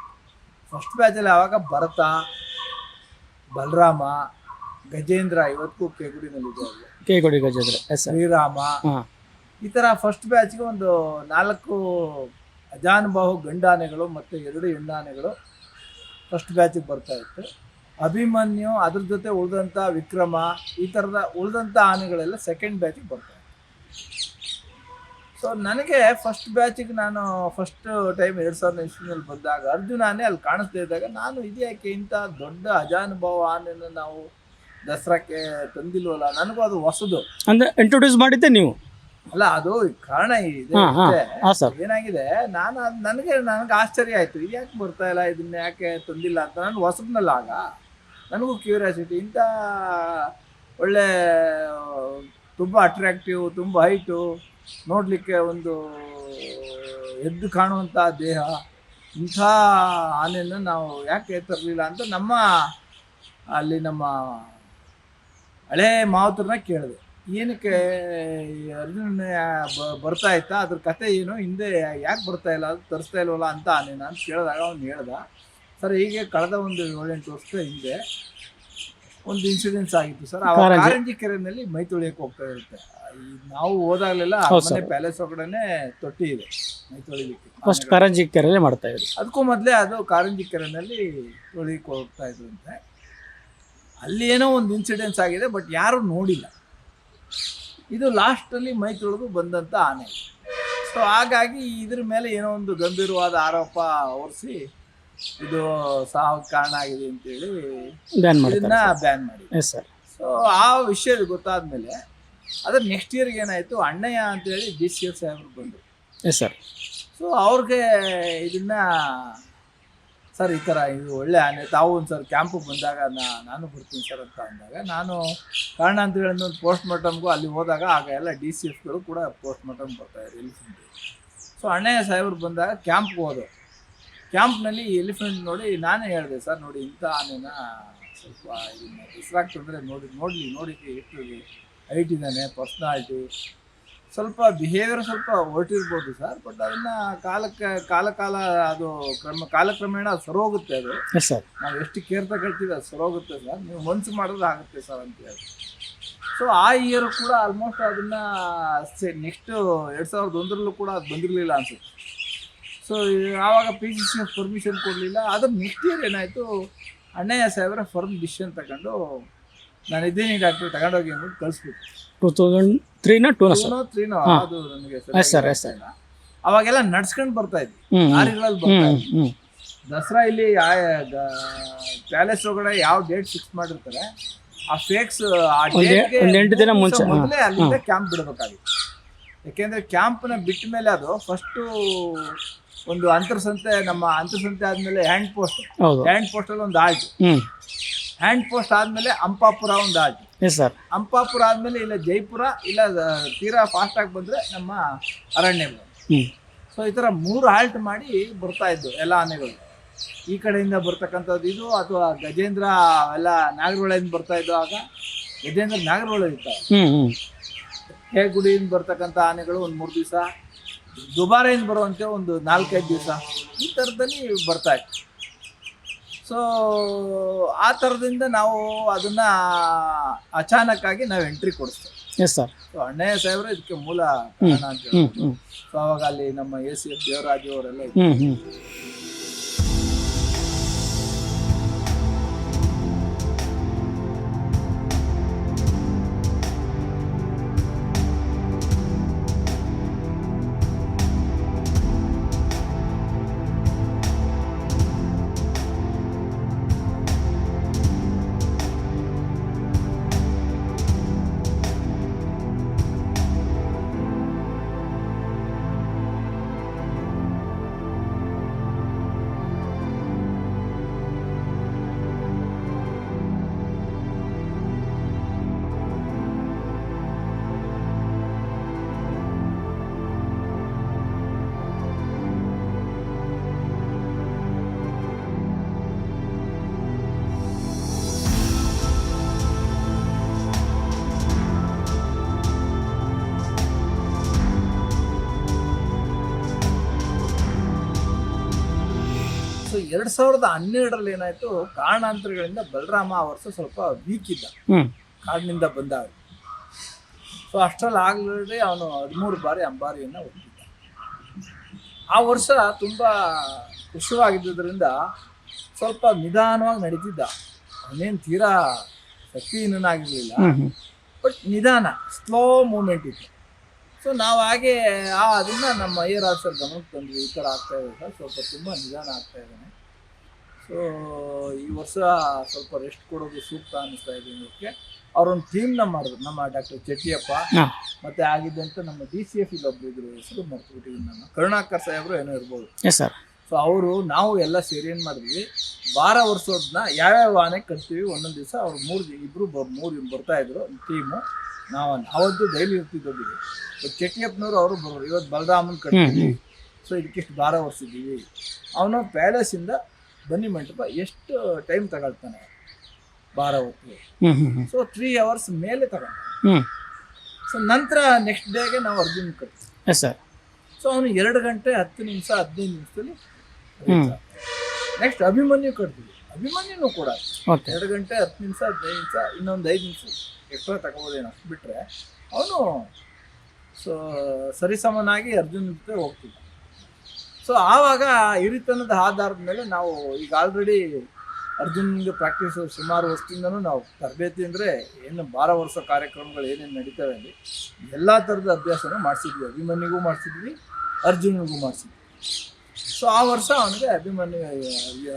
ಫಸ್ಟ್ ಬ್ಯಾಚಲ್ಲಿ ಆವಾಗ ಭರತ ಬಲರಾಮ ಗಜೇಂದ್ರ ಇವತ್ತಿಗೂ ಕೇಗುಡಿನಲ್ಲಿದ್ದಾರೆ ಕೇಗುಡಿ ಗಜೇಂದ್ರ ಎಸ್ ಶ್ರೀರಾಮ. ಈ ಥರ ಫಸ್ಟ್ ಬ್ಯಾಚ್ಗೆ ಒಂದು ನಾಲ್ಕು ಅಜಾನುಬಾಹು ಗಂಡಾನೆಗಳು ಮತ್ತು ಎರಡು ಹೆಣ್ಣಾನೆಗಳು ಫಸ್ಟ್ ಬ್ಯಾಚಿಗೆ ಬರ್ತಾ ಇತ್ತು. ಅಭಿಮನ್ಯು ಅದ್ರ ಜೊತೆ ಉಳಿದಂಥ ವಿಕ್ರಮ ಈ ಥರದ ಉಳಿದಂಥ ಆನೆಗಳೆಲ್ಲ ಸೆಕೆಂಡ್ ಬ್ಯಾಚಿಗೆ ಬರ್ತಾ ಇತ್ತು. ಸೊ ನನಗೆ ಫಸ್ಟ್ ಬ್ಯಾಚಿಗೆ ನಾನು ಫಸ್ಟ್ ಟೈಮ್ ಎರಡು ಸಾವಿರದ ಇಸ್ವಿನಲ್ಲಿ ಬಂದಾಗ ಅರ್ಜುನಾನೇ ಅಲ್ಲಿ ಕಾಣಿಸ್ತಾ ಇದ್ದಾಗ ನಾನು ಇದ್ಯಾಕೆ ಇಂಥ ದೊಡ್ಡ ಅಜಾನುಭವ ಆನೆಯನ್ನು ನಾವು ದಸರಾಕ್ಕೆ ತಂದಿಲ್ವಲ್ಲ? ನನಗೂ ಅದು ಹೊಸದು. ಅಂದ್ರೆ ಇಂಟ್ರೊಡ್ಯೂಸ್ ಮಾಡಿದ್ದೆ ನೀವು? ಅಲ್ಲ ಅದು ಕಾರಣ ಇದೆ ಏನಾಗಿದೆ ನಾನು ಅದ್ ನನಗೆ ನನಗೆ ಆಶ್ಚರ್ಯ ಆಯ್ತು. ಇದು ಯಾಕೆ ಬರ್ತಾ ಇಲ್ಲ? ಇದನ್ನ ಯಾಕೆ ತಂದಿಲ್ಲ ಅಂತ. ನಾನು ಹೊಸದ್ನಲ್ಲ ಆಗ. ನನಗೂ ಕ್ಯೂರಿಯಾಸಿಟಿ ಇಂಥ ಒಳ್ಳೆ ತುಂಬ ಅಟ್ರಾಕ್ಟಿವ್ ತುಂಬ ಹೈಟು ನೋಡಲಿಕ್ಕೆ ಒಂದು ಎದ್ದು ಕಾಣುವಂಥ ದೇಹ ಇಂಥ ಆನೆಯನ್ನು ನಾವು ಯಾಕೆ ತರಲಿಲ್ಲ ಅಂತ ನಮ್ಮ ಅಲ್ಲಿ ನಮ್ಮ ಹಳೆ ಮಾವತರನ್ನ ಕೇಳಿದೆ. ಏನಕ್ಕೆ ಅರ್ಜುನ ಬರ್ತಾ ಇತ್ತಾ? ಅದ್ರ ಕತೆ ಏನು? ಹಿಂದೆ ಯಾಕೆ ಬರ್ತಾ ಇಲ್ಲ? ಅದು ತರಿಸ್ತಾ ಇಲ್ವಲ್ಲ ಅಂತ ಆನೆ ಅಂತ ಕೇಳಿದಾಗ ಅವ್ನು ಹೇಳ್ದ. ಸರ್ ಹೀಗೆ ಕಳೆದ ಒಂದು ಏಳೆಂಟು ವರ್ಷದ ಹಿಂದೆ ಒಂದು ಇನ್ಸಿಡೆನ್ಸ್ ಆಗಿತ್ತು ಸರ್. ಆ ಕಾರಂಜಿ. ಕೆರೆಯಲ್ಲಿ ಮೈ ತೊಳಿಯಕ್ಕೆ ಹೋಗ್ತಾ ಇರುತ್ತೆ. ನಾವು ಹೋದಾಗಲೆಲ್ಲ ಹೌದು ಮನೆ ಸರ್. ಪ್ಯಾಲೇಸ್ ಒಳಗಡೆನೆ ತೊಟ್ಟಿ ಇದೆ ಮೈ ತೊಳಿಲಿಕ್ಕೆ ಫಸ್ಟ್ ಕಾರಂಜಿ ಕೆರೆಯಲ್ಲೇ ಮಾಡ್ತಾ ಇದ್ರು. ಅದಕ್ಕೂ ಮೊದಲೇ ಅದು ಕಾರಂಜಿ ಕೆರೆನಲ್ಲಿ ತೊಳಿಲಿಕ್ಕೆ ಹೋಗ್ತಾ ಅಂತ ಅಲ್ಲಿ ಏನೋ ಒಂದು ಇನ್ಸಿಡೆನ್ಸ್ ಆಗಿದೆ ಬಟ್ ಯಾರು ನೋಡಿಲ್ಲ. ಇದು ಲಾಸ್ಟಲ್ಲಿ ಮೈ ತೊಳೆದು ಬಂದಂಥ ಆನೆ. ಸೊ ಹಾಗಾಗಿ ಇದ್ರ ಮೇಲೆ ಏನೋ ಒಂದು ಗಂಭೀರವಾದ ಆರೋಪ ಹೊರಿಸಿ ಇದು ಸಾವು ಕಾರಣ ಆಗಿದೆ ಅಂತೇಳಿ ಬ್ಯಾನ್ ಇದನ್ನ ಮಾಡ್ತಾರೆ ಬ್ಯಾನ್ ಮಾಡಿ ಸೊ ಆ ವಿಷಯ ಗೊತ್ತಾದ್ಮೇಲೆ ಅದ್ರ ನೆಕ್ಸ್ಟ್ ಇಯರ್ಗೆ ಏನಾಯಿತು? ಅಣ್ಣಯ್ಯ ಅಂತೇಳಿ ಡಿ ಸಿ ಎಫ್ ಸಾಹೇಬ್ರು ಬಂದರು ಎಸ್ ಸರ್ ಸೊ ಅವ್ರಿಗೆ ಇದನ್ನ ಸರ್ ಈ ಥರ ಇದು ಒಳ್ಳೆ ಆನೆ ತಾವು ಒಂದು ಸರ್ ಕ್ಯಾಂಪಿಗೆ ಬಂದಾಗ ನಾ ನಾನು ಬರ್ತೀನಿ ಸರ್ ಅಂತ ಅಂದಾಗ ನಾನು ಕಾರಣ ಅಂತ ಹೇಳಿ ಒಂದು ಪೋಸ್ಟ್ ಮಾರ್ಟಮ್ಗೂ ಅಲ್ಲಿ ಹೋದಾಗ ಆಗ ಎಲ್ಲ ಡಿ ಸಿ ಎಫ್ಗಳು ಕೂಡ ಪೋಸ್ಟ್ ಮಾರ್ಟಮ್ ಬರ್ತಾಯಿದ್ರು ಎಲಿಫೆಂಟ್ ಸೊ ಅಣ್ಣಯ್ಯ ಸಾಹೇಬ್ರು ಬಂದಾಗ ಕ್ಯಾಂಪ್ಗೆ ಹೋದೆ. ಕ್ಯಾಂಪ್ನಲ್ಲಿ ಎಲಿಫೆಂಟ್ ನೋಡಿ ನಾನೇ ಹೇಳಿದೆ ಸರ್ ನೋಡಿ ಇಂಥ ಆನೆನ ಸ್ವಲ್ಪ ಇದನ್ನ ಹೆಸರಾಗ್ತಂದರೆ ನೋಡಿ ನೋಡಲಿ ನೋಡಿ ಎಷ್ಟು ಹೈಟ್ ಇದ್ದಾನೆ ಪರ್ಸ್ನಾಲಿಟಿ ಸ್ವಲ್ಪ ಬಿಹೇವಿಯರ್ ಸ್ವಲ್ಪ ಹೊರಟಿರ್ಬೋದು ಸರ್ ಬಟ್ ಅದನ್ನ ಕಾಲಕ್ಕೆ ಕಾಲ ಕಾಲ ಅದು ಕ್ರಮ ಕಾಲಕ್ರಮೇಣ ಅದು ಸರೋಗುತ್ತೆ ಅದು. ಎಸ್ ಸರ್ ನಾವು ಎಷ್ಟು ಕೇರ್ ತಗೊಳ್ತೀವಿ ಅದು ಸರೋಗುತ್ತೆ ಸರ್ ನೀವು ಮನ್ಸು ಮಾಡಿದ್ರೆ ಆಗುತ್ತೆ ಸರ್ ಅಂತ ಹೇಳಿ. ಸೊ ಆ ಇಯರ್ ಕೂಡ ಆಲ್ಮೋಸ್ಟ್ ಅದನ್ನ ನೆಕ್ಸ್ಟ್ ಎರಡು ಸಾವಿರದ ಒಂದರಲ್ಲೂ ಕೂಡ ಅದು ಬಂದಿರಲಿಲ್ಲ ಅನ್ಸುತ್ತೆ. ಸೊ ಆವಾಗ ಪಿ ಸಿ ಸಿ ಪರ್ಮಿಷನ್ ಕೊಡಲಿಲ್ಲ. ಅದ್ರ ನೆಕ್ಸ್ಟ್ ಇಯರ್ ಏನಾಯಿತು ಅಣ್ಣಯ್ಯ ಸಾಹೇಬ್ರ ಫರ್ಮ್ ಡಿಸಿಷನ್ ತಗೊಂಡು ನಾನು ಇದ್ದೀನಿ ಡಾಕ್ಟರ್ ತಗೊಂಡೋಗಿ ಅಂದ್ಬಿಟ್ಟು ಕಳಿಸ್ಬಿಟ್ಟು ಟೂ ತೌಸಂಡ್ ತ್ರೀನ ಟೂನ ಸರ್? ತ್ರೀನೋ. ಅದು ನನಗೆ ಎಸ್ ಸರ್, ಎಸ್ ಅವಾಗೆಲ್ಲ ನಡ್ಸ್ಕೊಂಡು ಬರ್ತಾ ಇದ್ವಿ. ಆರಿಗಳಲ್ಲಿ ಲಾರಿಗಳಲ್ಲಿ ಹ್ಞೂ ಬರ್ತಾ ಇದ್ವಿ. ಹ್ಞೂ ದಸರಾ ಇಲ್ಲಿ ಪ್ಯಾಲೇಸ್ ಒಳಗಡೆ ಯಾವ ಡೇಟ್ ಫಿಕ್ಸ್ ಮಾಡಿರ್ತಾರೆ ಆ ಫೇಕ್ಸ್ ಆ ಒಂದ್ ಎ- ಒಂದ್ ಎಂಟು ದಿನ ಮುಂಚೆ, ಹಾ. ಮೊದಲೇ ಅಲ್ಲಿಂದ ಕ್ಯಾಂಪ್ ಬಿಡಬೇಕಾಗಿತ್ತು. ಯಾಕೆಂದ್ರೆ ಕ್ಯಾಂಪ್ನ ಬಿಟ್ಟ ಮೇಲೆ ಅದು ಫಸ್ಟು ಒಂದು ಅಂತರ್ಸಂತೆ ನಮ್ಮ ಅಂತರ್ಸಂತೆ ಆದ್ಮೇಲೆ ಹ್ಯಾಂಡ್ ಪೋಸ್ಟ್ ಹೌದು. ಹ್ಯಾಂಡ್ ಪೋಸ್ಟ್ ಅಲ್ಲಿ ಒಂದು ಆಯ್ತು. ಹ್ಞೂ ಹ್ಯಾಂಡ್ ಪೋಸ್ಟ್ ಆದ್ಮೇಲೆ ಅಂಪಾಪುರ ಒಂದು ಆಯ್ತು ಎಸ್ ಸರ್ ಅಂಪಾಪುರ ಆದ್ಮೇಲೆ ಇಲ್ಲ ಜೈಪುರ ಇಲ್ಲ ತೀರಾ ಫಾಸ್ಟ್ ಆಗಿ ಬಂದ್ರೆ ನಮ್ಮ ಅರಣ್ಯ ಸೊ ಈ ಥರ ಮೂರು ಹಾಲ್ಟ್ ಮಾಡಿ ಬರ್ತಾ ಇದ್ದು ಎಲ್ಲ ಆನೆಗಳು. ಈ ಕಡೆಯಿಂದ ಬರ್ತಕ್ಕಂಥದ್ದು ಇದು ಅಥವಾ ಗಜೇಂದ್ರ ಎಲ್ಲ ನಾಗರಹೊಳೆಯಿಂದ ಬರ್ತಾ ಇದ್ದು ಆಗ ಗಜೇಂದ್ರ ನಾಗರಹೊಳೆ ಇರ್ತಾರೆ ಹೇಗುಡಿಯಿಂದ ಬರ್ತಕ್ಕಂಥ ಆನೆಗಳು ಒಂದು ಮೂರು ದಿವಸ ದುಬಾರೆಯಿಂದ ಬರುವಂತೆ ಒಂದು ನಾಲ್ಕೈದು ದಿವಸ ಈ ಥರದಲ್ಲಿ ಬರ್ತಾ ಇತ್ತು. ಸೊ ಆ ಥರದಿಂದ ನಾವು ಅದನ್ನ ಅಚಾನಕ್ಕಾಗಿ ನಾವು ಎಂಟ್ರಿ ಕೊಡಿಸ್ತೇವೆ ಎಸ್ ಸರ್ ಸೊ ಅಣ್ಣಯ್ಯ ಸಾಹೇಬ್ರೆ ಇದಕ್ಕೆ ಮೂಲ ಕಾರಣ ಅಂತ ಹೇಳ್ಬೋದು. ಸೊ ಅವಾಗ ಅಲ್ಲಿ ನಮ್ಮ ಎ ಸಿ ಎಫ್ ದೇವರಾಜು ಅವರೆಲ್ಲ ಇದ್ರು. ಎರಡ್ ಸಾವಿರದ ಹನ್ನೆರಡರಲ್ಲಿ ಏನಾಯ್ತು? ಕಾರಣಾಂತರಗಳಿಂದ ಬಲರಾಮ ಆ ವರ್ಷ ಸ್ವಲ್ಪ ವೀಕ್ ಇದ್ದ. ಕಾಡಿನಿಂದ ಬಂದಾಗ ಸೊ ಅಷ್ಟರಲ್ಲಿ ಆಗ್ಲಿ ಅವನು ಹದಿಮೂರು ಬಾರಿ ಅಂಬಾರಿಯನ್ನು ಒಪ್ಪಿದ್ದ ಆ ವರ್ಷ ತುಂಬ ಖುಷಿವಾಗಿದ್ದರಿಂದ ಸ್ವಲ್ಪ ನಿಧಾನವಾಗಿ ನಡೀತಿದ್ದ. ಅವನೇನು ತೀರಾ ಶಕ್ತಿಹೀನಾಗಿರಲಿಲ್ಲ ಬಟ್ ನಿಧಾನ ಸ್ಲೋ ಮೂಮೆಂಟ್ ಇತ್ತು. ಸೊ ನಾವು ಹಾಗೆ ಆ ಅದನ್ನ ನಮ್ಮ ಅಯ್ಯರ್ ಸರ್ ಗಮನಕ್ಕೆ ತಂದ್ವಿ. ಈ ಥರ ಆಗ್ತಾ ಇದೆ ಸ್ವಲ್ಪ ತುಂಬ ನಿಧಾನ ಆಗ್ತಾ ಇದ್ದಾನೆ ಸೊ ಈ ವರ್ಷ ಸ್ವಲ್ಪ ರೆಸ್ಟ್ ಕೊಡೋದು ಸೂಕ್ತ ಅನ್ನಿಸ್ತಾ ಇದೆ ಇದಕ್ಕೆ ಅವರೊಂದು ಟೀಮ್ನ ಮಾಡಿದ್ರು ನಮ್ಮ ಡಾಕ್ಟರ್ ಚೆಟ್ಟಿಯಪ್ಪ ಮತ್ತೆ ಆಗಿದ್ದಂತ ನಮ್ಮ ಡಿ ಸಿ ಎಫ್ ಇಲ್ಲೊಬ್ರು ಇದ್ರು ಹೆಸರು ಮರ್ತುಬಿಟ್ಟಿದ್ದೀನಿ ನಾನು ಕರುಣಾಕರ್ ಸಾಹೇಬ್ರು ಏನೋ ಇರ್ಬೋದು. ಸರ್ ಸೊ ಅವರು ನಾವು ಎಲ್ಲ ಸೇರಿ ಏನು ಮಾಡಿದ್ವಿ ವಾರ ವರ್ಷೋದನ್ನ ಯಾವ್ಯಾವ ಆನೆ ಕಟ್ತೀವಿ ಒಂದೊಂದು ದಿವಸ ಅವ್ರು ಮೂರು ಇಬ್ಬರು ಮೂರು ಬರ್ತಾ ಇದ್ರು ಟೀಮು ನಾವು ಅವತ್ತು ಡೈಲಿ ಇವತ್ತು ಚೆಟ್ಟಿಯಪ್ಪನವರು ಅವರು ಬರೋರು. ಇವತ್ತು ಬಲರಾಮನ್ ಕಟ್ತೀವಿ ಸೊ ಇದಕ್ಕಿಷ್ಟು ಭಾರ ಹೊರಿಸಿದ್ದೀವಿ ಅವನು ಪ್ಯಾಲೇಸಿಂದ ಬನ್ನಿ ಮಂಟಪ ಎಷ್ಟು ಟೈಮ್ ತಗೊಳ್ತಾನೆ ಬಾರ ಹೊತ್ತು ಸೊ ತ್ರೀ ಅವರ್ಸ್ ಮೇಲೆ ತಗೊಂಡ. ಸೊ ನಂತರ ನೆಕ್ಸ್ಟ್ ಡೇಗೆ ನಾವು ಅರ್ಜುನ್ ಕಟ್ತೀವಿ ಸರ್ ಸೊ ಅವನು ಎರಡು ಗಂಟೆ ಹತ್ತು ನಿಮಿಷ ಹದಿನೈದು ನಿಮಿಷದಲ್ಲಿ ನೆಕ್ಸ್ಟ್ ಅಭಿಮನ್ಯು ಕಟ್ತೀವಿ ಅಭಿಮನ್ಯುನು ಕೂಡ ಎರಡು ಗಂಟೆ ಹತ್ತು ನಿಮಿಷ ಹದಿನೈದು ನಿಮಿಷ ಇನ್ನೊಂದು ಐದು ನಿಮಿಷ ಎಕ್ಸ್ಟ್ರಾ ತಗೋಬೋದೇನೋ ಅಷ್ಟು ಬಿಟ್ಟರೆ ಅವನು ಸೊ ಸರಿಸಮನಾಗಿ ಅರ್ಜುನ್ ಜೊತೆ ಹೋಗ್ತಿದ್ದ. ಸೊ ಆವಾಗ ಹಿರಿತನದ ಆಧಾರದ ಮೇಲೆ ನಾವು ಈಗ ಆಲ್ರೆಡಿ ಅರ್ಜುನ್ಗೆ ಪ್ರಾಕ್ಟೀಸ್ ಸುಮಾರು ವರ್ಷದಿಂದನೂ ನಾವು ತರಬೇತಿ ಅಂದರೆ ಏನು ಬಾರ ವರ್ಷ ಕಾರ್ಯಕ್ರಮಗಳು ಏನೇನು ನಡೀತವೆ ಅಲ್ಲಿ ಎಲ್ಲ ಥರದ ಅಭ್ಯಾಸನೂ ಮಾಡಿಸಿದ್ವಿ ಅಭಿಮನ್ಯಿಗೂ ಮಾಡಿಸಿದ್ವಿ ಅರ್ಜುನ್ಗೂ ಮಾಡಿಸಿದ್ವಿ. ಸೊ ಆ ವರ್ಷ ಅವನಿಗೆ ಅಭಿಮನ್ಯು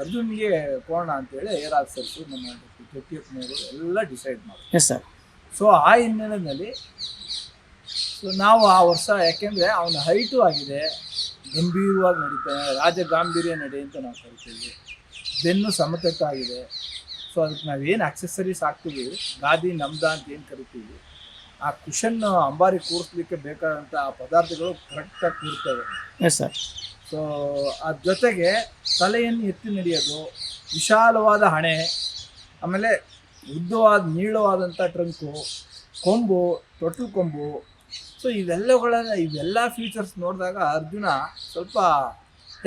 ಅರ್ಜುನ್ಗೆ ಕೋಣ ಅಂತೇಳಿ ಏರ್ ಆಫೀಸರ್ಸು ನಮ್ಮ ಕೆಟ್ಟಿಯಪ್ಪನವರು ಎಲ್ಲ ಡಿಸೈಡ್ ಮಾಡಿ ಸರ್ ಸೊ ಆ ಹಿನ್ನೆಲೆಯಲ್ಲಿ ಸೊ ನಾವು ಆ ವರ್ಷ ಯಾಕೆಂದರೆ ಅವನ ಹೈಟು ಆಗಿದೆ ಗಂಭೀರವಾಗಿ ನಡೀತಾ ರಾಜ ಗಾಂಭೀರ್ಯ ನಡೆ ಅಂತ ನಾವು ಕರಿತೀವಿ. ಬೆನ್ನು ಸಮತಟ್ಟಾಗಿದೆ. ಸೊ ಅದಕ್ಕೆ ನಾವೇನು ಆಕ್ಸೆಸರೀಸ್ ಹಾಕ್ತೀವಿ? ಗಾದಿ ನಮ್ದ ಅಂತ ಏನು ಕರಿತೀವಿ? ಆ ಕುಷನ್ ಅಂಬಾರಿ ಕೂರಿಸ್ಲಿಕ್ಕೆ ಬೇಕಾದಂಥ ಆ ಪದಾರ್ಥಗಳು ಕರೆಕ್ಟಾಗಿ ಕೂರ್ತವೆ. ಎಸ್ ಸರ್ ಸೊ ಅದ್ರ ಜೊತೆಗೆ ತಲೆಯನ್ನು ಎತ್ತಿ ನಡೆಯೋದು ವಿಶಾಲವಾದ ಹಣೆ ಆಮೇಲೆ ಉದ್ದವಾದ ನೀಳವಾದಂಥ ಟ್ರಂಕು ಕೊಂಬು ತೊಟ್ಟು ಕೊಂಬು ಸೊ ಇವೆಲ್ಲವುಗಳನ್ನ ಇವೆಲ್ಲ ಫೀಚರ್ಸ್ ನೋಡಿದಾಗ ಅರ್ಜುನ ಸ್ವಲ್ಪ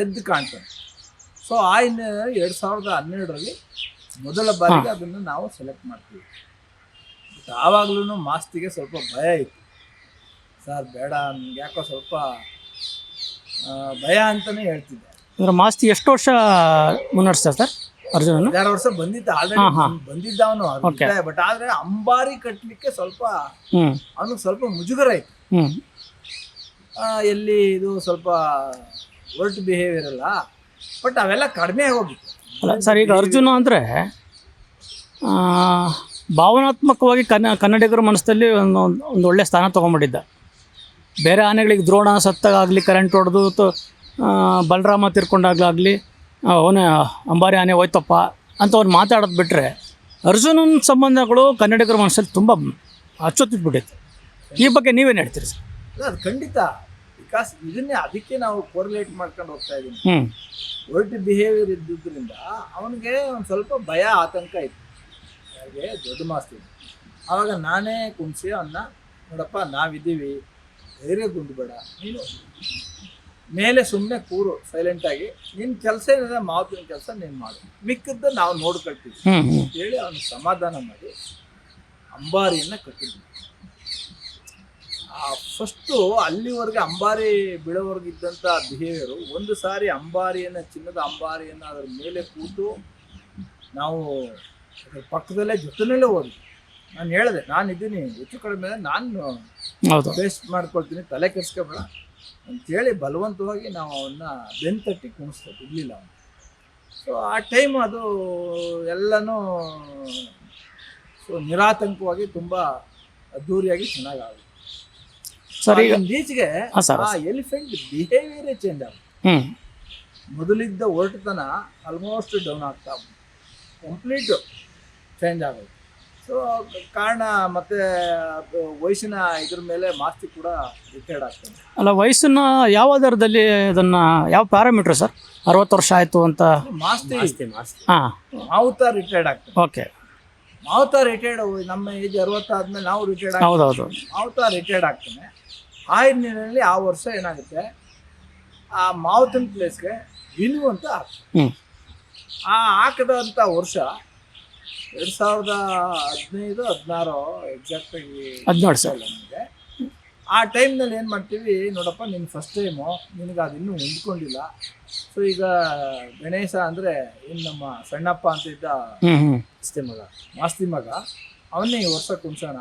ಎದ್ದು ಕಾಣ್ತಾನೆ. ಸೊ ಆ ಹಿನ್ನೆಲೆಯಲ್ಲಿ ಎರಡು ಸಾವಿರದ ಹನ್ನೆರಡರಲ್ಲಿ ಮೊದಲ ಬಾರಿಗೆ ಅದನ್ನು ನಾವು ಸೆಲೆಕ್ಟ್ ಮಾಡ್ತೀವಿ. ಬಟ್ ಆವಾಗಲೂ ಮಾಸ್ತಿಗೆ ಸ್ವಲ್ಪ ಭಯ ಇತ್ತು. ಸರ್ ಬೇಡ ನಮ್ಗೆ ಯಾಕೋ ಸ್ವಲ್ಪ ಭಯ ಅಂತಲೇ ಹೇಳ್ತಿದ್ದೆ ಅಂದ್ರೆ ಮಾಸ್ತಿ ಎಷ್ಟು ವರ್ಷ ಮುನ್ನಡೆಸ್ತಾರೆ ಸರ್? ಅರ್ಜುನನು? ಎರಡು ವರ್ಷ ಬಂದಿದ್ದ ಆಲ್ರೆಡಿ ಹಾ, ಹಾ. ಬಂದಿದ್ದ ಅವನು ಬಟ್ ಆದ್ರೆ ಅಂಬಾರಿ ಕಟ್ಟಲಿಕ್ಕೆ ಸ್ವಲ್ಪ ಹ್ಮ್. ಅವನಿಗೆ ಸ್ವಲ್ಪ ಮುಜುಗರ ಆಯ್ತು. ಹ್ಮ್. ಆ, ಎಲ್ಲಿ ಇದು ಸ್ವಲ್ಪ ವರ್ಟ್ ಬಿಹೇವಿಯರ್ ಅಲ್ಲ ಬಟ್ ಅವೆಲ್ಲ ಕಡಿಮೆ ಆಗೋಗಿತ್ತು. ಅಲ್ಲ ಸರ್ ಈಗ ಅರ್ಜುನ ಅಂದರೆ ಭಾವನಾತ್ಮಕವಾಗಿ ಕನ್ನ ಕನ್ನಡಿಗರ ಮನಸ್ಸಲ್ಲಿ ಒಂದು ಒಂದು ಒಳ್ಳೆ ಸ್ಥಾನ ತೊಗೊಂಬಿಟ್ಟಿದ್ದ ಬೇರೆ ಆನೆಗಳಿಗೆ ದ್ರೋಣ ಸತ್ತಾಗಲಿ ಕರೆಂಟ್ ಹೊಡೆದು ತ- ಆ, ಬಲರಾಮ ತೀರ್ಕೊಂಡಾಗ್ಲಾಗಲಿ ಅವನೇ ಅಂಬಾರಿ ಆನೆ ಹೋಯ್ತಪ್ಪ ಅಂತ ಅವ್ನು ಮಾತಾಡೋದು ಬಿಟ್ಟರೆ ಅರ್ಜುನನ ಸಂಬಂಧಗಳು ಕನ್ನಡಿಗರ ಮನಸ್ಸಲ್ಲಿ ತುಂಬ ಅಚ್ಚೊತ್ತಿಟ್ಬಿಟ್ಟಿತ್ತು ಈ ಬಗ್ಗೆ ನೀವೇನು ಹೇಳ್ತೀರಿ ಸರ್? ಅಲ್ಲ, ಅದು ಖಂಡಿತ. ಬಿಕಾಸ್ ಇದನ್ನೇ ಅದಕ್ಕೆ ನಾವು ಕೋರಿಲೇಟ್ ಮಾಡ್ಕೊಂಡು ಹೋಗ್ತಾ ಇದ್ದೀನಿ. ಹ್ಞೂ ಬಿಹೇವಿಯರ್ ಇದ್ದಿದ್ದರಿಂದ ಅವನಿಗೆ ಒಂದು ಸ್ವಲ್ಪ ಭಯ ಆತಂಕ ಇತ್ತು. ಹಾಗೆ ದೊಡ್ಡ ಮಾಸ್ತಿ ಆವಾಗ ನಾನೇ ಕುಂಸಿ ಅವನ್ನ ನೋಡಪ್ಪ ನಾವಿದ್ದೀವಿ ಧೈರ್ಯ ಬೇಡ ನೀನು ಮೇಲೆ ಸುಮ್ಮನೆ ಕೂರು ಸೈಲೆಂಟ್ ಆಗಿ. ನಿನ್ನ ಕೆಲಸ ಏನಿದೆ ಮಾವತಿನ ಕೆಲಸ ನೀನು ಮಾಡು. ಮಿಕ್ಕದ್ದು ನಾವು ನೋಡ್ಕೊಳ್ತೀವಿ. ಹೇಳಿ ಅವನು ಸಮಾಧಾನ ಮಾಡಿ ಅಂಬಾರಿಯನ್ನು ಕಟ್ಟಿದ್ವಿ. ಆ ಫಸ್ಟು ಅಲ್ಲಿವರೆಗೆ ಅಂಬಾರಿ ಬಿಡೋವರೆಗೆ ಇದ್ದಂಥ ಬಿಹೇವಿಯರು ಒಂದು ಸಾರಿ ಅಂಬಾರಿಯನ್ನು ಚಿನ್ನದ ಅಂಬಾರಿಯನ್ನು ಅದರ ಮೇಲೆ ಕೂತು ನಾವು ಅದ್ರ ಪಕ್ಕದಲ್ಲೇ ಜೊತೆನಲ್ಲೇ ಹೋದ್ವಿ. ನಾನು ಹೇಳಿದೆ ನಾನು ಇದ್ದೀನಿ ಹೆಚ್ಚು ಕಡಿಮೆ ನಾನು ಫೇಸ್ ಮಾಡ್ಕೊಳ್ತೀನಿ ತಲೆ ಕೆಡ್ಸ್ಕೊಬೇಡ. ಅಂತೇಳಿ ಬಲವಂತವಾಗಿ ನಾವು ಅವನ್ನ ಬೆನ್ ತಟ್ಟಿ ಕುಣಿಸ್ತಾ ಇರಲಿಲ್ಲ ಅವನು. ಸೊ ಆ ಟೈಮ್ ಅದು ಎಲ್ಲನೂ ಸೊ ನಿರಾತಂಕವಾಗಿ ತುಂಬ ಅದ್ಧೂರಿಯಾಗಿ ಚೆನ್ನಾಗಿ ಆಗುತ್ತೆ ಸರಿ ಈಚೆಗೆ ಆ ಎಲಿಫೆಂಟ್ ಬಿಹೇವಿಯರೇ ಚೇಂಜ್ ಆಗುತ್ತೆ. ಮೊದಲಿದ್ದ ಹೊರಟತನ ಆಲ್ಮೋಸ್ಟ್ ಡೌನ್ ಆಗ್ತಾ ಕಂಪ್ಲೀಟ್ ಚೇಂಜ್ ಆಗೋದು ಸೊ ಕಾರಣ ಮತ್ತೆ ಅದು ವಯಸ್ಸಿನ ಇದ್ರ ಮೇಲೆ ಮಾಸ್ತಿ ಕೂಡ ರಿಟೈರ್ಡ್ ಆಗ್ತಾನೆ ಅಲ್ಲ ವಯಸ್ಸನ್ನ ಯಾವ ದರದಲ್ಲಿ ಅದನ್ನ ಯಾವ ಪ್ಯಾರಾಮೀಟರ್ ಸರ್? ಅರವತ್ತು ವರ್ಷ ಆಯಿತು ಅಂತ? ಮಾಸ್ತಿ. ಹಾಂ. ಮಾವುತ ರಿಟೈರ್ಡ್ ಆಗ್ತದೆ. ಓಕೆ. ಮಾವುತ ರಿಟೈರ್ಡ್ ನಮ್ಮ ಏಜ್ ಅರವತ್ತಾದ್ಮೇಲೆ ನಾವು ರಿಟೈರ್ಡ್ ಆಗ್ತೀವಿ. ಹೌದೌದು. ಮಾವುತ ರಿಟೈರ್ಡ್ ಆಗ್ತಾನೆ. ಆ ಹಿನ್ನೆಲೆಯಲ್ಲಿ ಆ ವರ್ಷ ಏನಾಗುತ್ತೆ? ಆ ಮಾವುತನ ಪ್ಲೇಸ್ಗೆ ವಿನು ಅಂತ ಹಾಕ್ತಾರೆ. ಹ್ಞೂ ಆ ಹಾಕದಂಥ ವರ್ಷ ಎರಡು ಸಾವಿರದ ಹದಿನೈದು ಹದಿನಾರು ಎಕ್ಸಾಕ್ಟಾಗಿ ಹದಿನೇಳು ಸರ್. ನನಗೆ ಆ ಟೈಮ್ನಲ್ಲಿ ಏನು ಮಾಡ್ತೀವಿ ನೋಡಪ್ಪ ನಿನ್ನ ಫಸ್ಟ್ ಟೈಮು ನಿನಗೆ ಅದು ಇನ್ನೂ ಹೊಂದ್ಕೊಂಡಿಲ್ಲ. ಸೊ ಈಗ ಗಣೇಶ ಅಂದರೆ ಏನು ನಮ್ಮ ಸಣ್ಣಪ್ಪ ಅಂತ ಇದ್ದ ಹ್ಮ್ ಮಾಸ್ತಿ ಮಗ ಮಾಸ್ತಿ ಮಗ ಅವನ್ನೇ ಈ ವರ್ಷ ಕುಣ್ಸೋಣ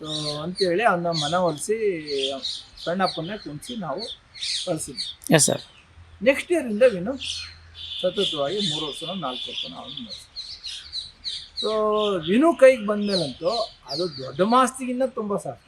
ಸೊ ಅಂತೇಳಿ ಅವನ್ನ ಮನವೊಲಿಸಿ ಸಣ್ಣಪ್ಪನ್ನೇ ಕುಂಸಿ ನಾವು ಕಳಿಸಿದ್ವಿ. ಎಸ್ ಸರ್ ನೆಕ್ಸ್ಟ್ ಇಯರಿಂದ ಇನ್ನು ಸತತವಾಗಿ ಮೂರು ವರ್ಷನೋ ನಾಲ್ಕು ವರ್ಷನೋ ಅವನು ಸೊ ವಿನು ಕೈಗೆ ಬಂದ್ಮೇಲಂತೂ ಅದು ದೊಡ್ಡ ಮಾಸ್ತಿಗಿಂತ ತುಂಬ ಸಾಕು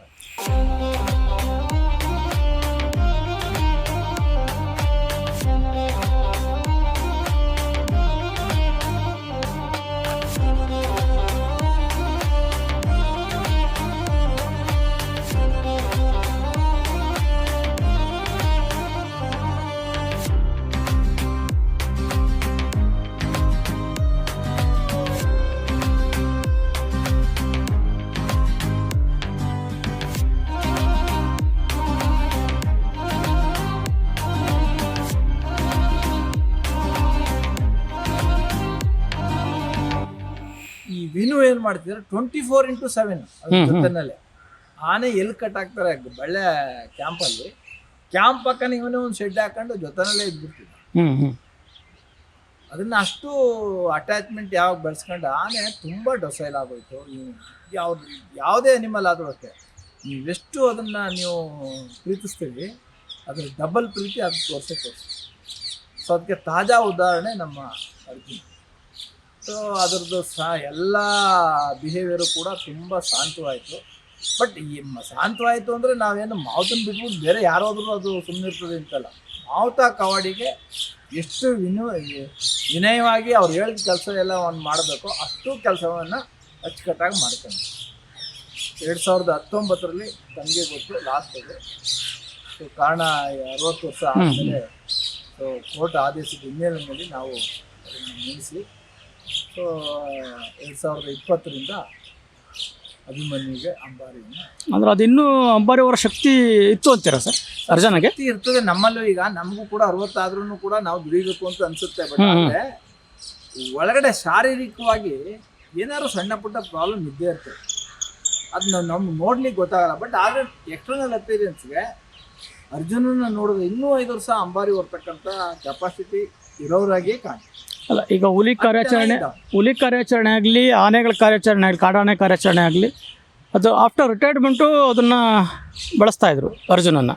ಏನು ಮಾಡ್ತಿದ್ರು ಟ್ವೆಂಟಿ ಫೋರ್ ಇಂಟು ಸೆವೆನ್. ಜೊತೆನಲ್ಲೇ. ಆನೆ ಎಲ್ಲಿ ಕಟ್ ಹಾಕ್ತಾರೆ? ಬಳ್ಳೆ ಕ್ಯಾಂಪಲ್ಲಿ ಕ್ಯಾಂಪ್ ಪಕ್ಕನ ಇವನೇ ಒಂದು ಶೆಡ್ ಹಾಕೊಂಡು ಜೊತೆನಲ್ಲೇ ಇದ್ಬಿಡ್ತಿದ್ದ ಹ್ಞೂ ಅದನ್ನ ಅಷ್ಟು ಅಟ್ಯಾಚ್ಮೆಂಟ್ ಯಾವಾಗ ಬೆಳೆಸ್ಕೊಂಡು ಆನೆ ತುಂಬ ಡೊಸೈಲ್ ಆಗೋಯ್ತು. ಯಾವ್ದು ಯಾವುದೇ ಅನಿಮಲ್ ಆದರೂ ಅಷ್ಟೇ. ನೀವೆಷ್ಟು ಅದನ್ನ ನೀವು ಪ್ರೀತಿಸ್ತೀವಿ ಅದ್ರ ಡಬಲ್ ಪ್ರೀತಿ ಅದು ತೋರ್ಸೇ. ತೋರಿಸ್ತೀವಿ ಸೊ ಅದಕ್ಕೆ ತಾಜಾ ಉದಾಹರಣೆ ನಮ್ಮ ಅರ್ಜುನ್. ಸೊ ಅದರದ್ದು ಸಹ ಎಲ್ಲ ಬಿಹೇವಿಯರು ಕೂಡ ತುಂಬ ಶಾಂತವಾಯಿತು. ಬಟ್ ಈ ಶಾಂತವಾಯಿತು ಅಂದರೆ ನಾವೇನು ಮಾವುತನ ಬಿಟ್ಬಿಟ್ಟು ಬೇರೆ ಯಾರಾದರೂ ಅದು ಸುಮ್ಮನಿರ್ತದೆ ಅಂತಲ್ಲ. ಮಾವುತ ಕವಾಡಿಗೆ ಎಷ್ಟು ವಿನು ವಿನಯವಾಗಿ ಅವ್ರು ಹೇಳಿದ ಕೆಲಸ ಎಲ್ಲ ಒಂದು ಮಾಡಬೇಕು ಅಷ್ಟು ಕೆಲಸವನ್ನು ಅಚ್ಚುಕಟ್ಟಾಗಿ ಮಾಡ್ಕೊಂಡು ಎರಡು ಸಾವಿರದ ಹತ್ತೊಂಬತ್ತರಲ್ಲಿ ತಮಗೆ ಗೊತ್ತು ಲಾಸ್ಟಿಗೆ ಸೊ ಕಾರಣ ಅರವತ್ತು ವರ್ಷ ಆದಮೇಲೆ ಸೊ ಕೋರ್ಟ್ ಆದೇಶದ ಹಿನ್ನೆಲೆಯಲ್ಲಿ ನಾವು ಅದನ್ನು ನಿಲ್ಲಿಸಿ. ಸೊ ಎರಡು ಸಾವಿರದ ಇಪ್ಪತ್ತರಿಂದ ಅಭಿಮನ್ಯುಗೆ ಅಂಬಾರಿ ಅಂದ್ರೆ ಅದು ಇನ್ನೂ ಅಂಬಾರಿ ಅವರ ಶಕ್ತಿ ಇತ್ತು ಅಂತೀರಾ ಸರ್? ಅರ್ಜುನಗೆ? ಶಕ್ತಿ ಇರ್ತದೆ ನಮ್ಮಲ್ಲೂ ಈಗ ನಮಗೂ ಕೂಡ ಅರವತ್ತಾದ್ರೂ ಕೂಡ ನಾವು ದುಡಿಬೇಕು ಅಂತ ಅನ್ಸುತ್ತೆ ಬಟ್ ಆದ್ರೆ ಒಳಗಡೆ ಶಾರೀರಿಕವಾಗಿ ಏನಾದ್ರು ಸಣ್ಣ ಪುಟ್ಟ ಪ್ರಾಬ್ಲಮ್ ಇದ್ದೇ ಇರ್ತದೆ. ಅದನ್ನ ನಮ್ಗೆ ನೋಡ್ಲಿಕ್ಕೆ ಗೊತ್ತಾಗಲ್ಲ ಬಟ್ ಆದ್ರೆ ಎಕ್ಸ್ಟರ್ನಲ್ ಎಕ್ಸ್ಪೀರಿಯನ್ಸ್ಗೆ ಅರ್ಜುನನ ನೋಡಿದ್ರೆ ಇನ್ನೂ ಐದು ವರ್ಷ ಅಂಬಾರಿ ಹೊರ್ತಕ್ಕಂಥ ಕೆಪಾಸಿಟಿ ಇರೋರಾಗಿಯೇ ಕಾಣ್ತದೆ ಅಲ್ಲ ಈಗ ಹುಲಿ ಕಾರ್ಯಾಚರಣೆ ಹುಲಿ ಕಾರ್ಯಾಚರಣೆ ಆಗಲಿ ಆನೆಗಳ ಕಾರ್ಯಾಚರಣೆ ಆಗಲಿ ಕಾಡಾನೆ ಕಾರ್ಯಾಚರಣೆ ಆಗಲಿ ಅದು ಆಫ್ಟರ್ ರಿಟೈರ್ಮೆಂಟು ಅದನ್ನು ಬಳಸ್ತಾ ಇದ್ರು ಅರ್ಜುನನ್ನು.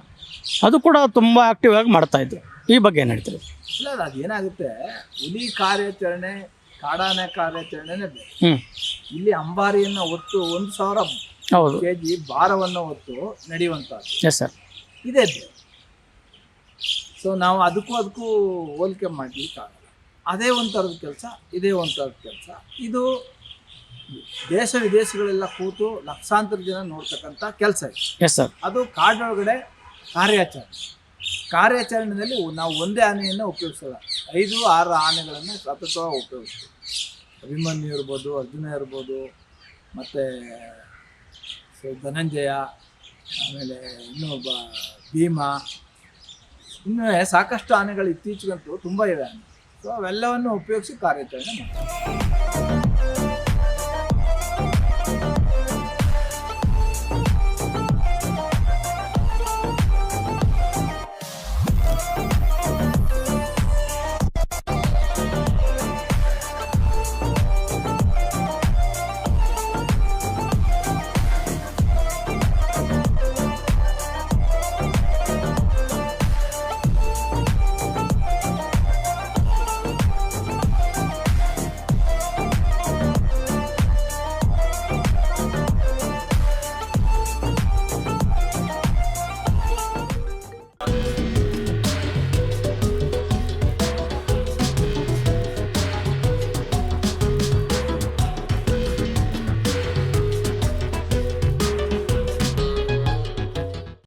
ಅದು ಕೂಡ ತುಂಬ ಆ್ಯಕ್ಟಿವ್ ಆಗಿ ಮಾಡ್ತಾ ಇದ್ರು. ಈ ಬಗ್ಗೆ ಏನು ಹೇಳ್ತೀರಿ? ಇಲ್ಲ ಅದು ಏನಾಗುತ್ತೆ? ಹುಲಿ ಕಾರ್ಯಾಚರಣೆ ಕಾಡಾನೆ ಕಾರ್ಯಾಚರಣೆನೇ ಹ್ಞೂ ಇಲ್ಲಿ ಅಂಬಾರಿಯನ್ನು ಹೊತ್ತು ಒಂದು ಸಾವಿರ ಹೌದು. ಕೆ ಜಿ ಭಾರವನ್ನು ಹೊತ್ತು ನಡೆಯುವಂಥದ್ದು. ಎಸ್ ಸರ್ ಇದೆ ಸೊ ನಾವು ಅದಕ್ಕೂ ಅದಕ್ಕೂ ಹೋಲಿಕೆ ಮಾಡ್ಲಿಕ್ಕೆ ಅದೇ ಒಂಥರದ ಕೆಲಸ ಇದೇ ಒಂಥರದ ಕೆಲಸ. ಇದು ದೇಶ ವಿದೇಶಗಳೆಲ್ಲ ಕೂತು ಲಕ್ಷಾಂತರ ಜನ ನೋಡ್ತಕ್ಕಂಥ ಕೆಲಸ ಇದೆ. ಎಸ್ ಸರ್ ಅದು ಕಾಡಿನೊಳಗಡೆ ಕಾರ್ಯಾಚರಣೆ. ಕಾರ್ಯಾಚರಣೆಯಲ್ಲಿ ನಾವು ಒಂದೇ ಆನೆಯನ್ನು ಉಪಯೋಗಿಸಲ್ಲ ಐದು ಆರು ಆನೆಗಳನ್ನು ಸತತವಾಗಿ ಉಪಯೋಗಿಸ್ತೀವಿ. ಅಭಿಮನ್ಯು ಇರ್ಬೋದು ಅರ್ಜುನ ಇರ್ಬೋದು ಮತ್ತು ಧನಂಜಯ ಆಮೇಲೆ ಇನ್ನೊಬ್ಬ ಭೀಮ. ಇನ್ನೂ ಸಾಕಷ್ಟು ಆನೆಗಳು ಇತ್ತೀಚೆಗಂತೂ ತುಂಬ ಇವೆ ಆನೆ. ಸೊ ಅವೆಲ್ಲವನ್ನು ಉಪಯೋಗಿಸಿ ಕಾರ್ಯಾಚರಣೆ ಮಾಡ್ತೀವಿ.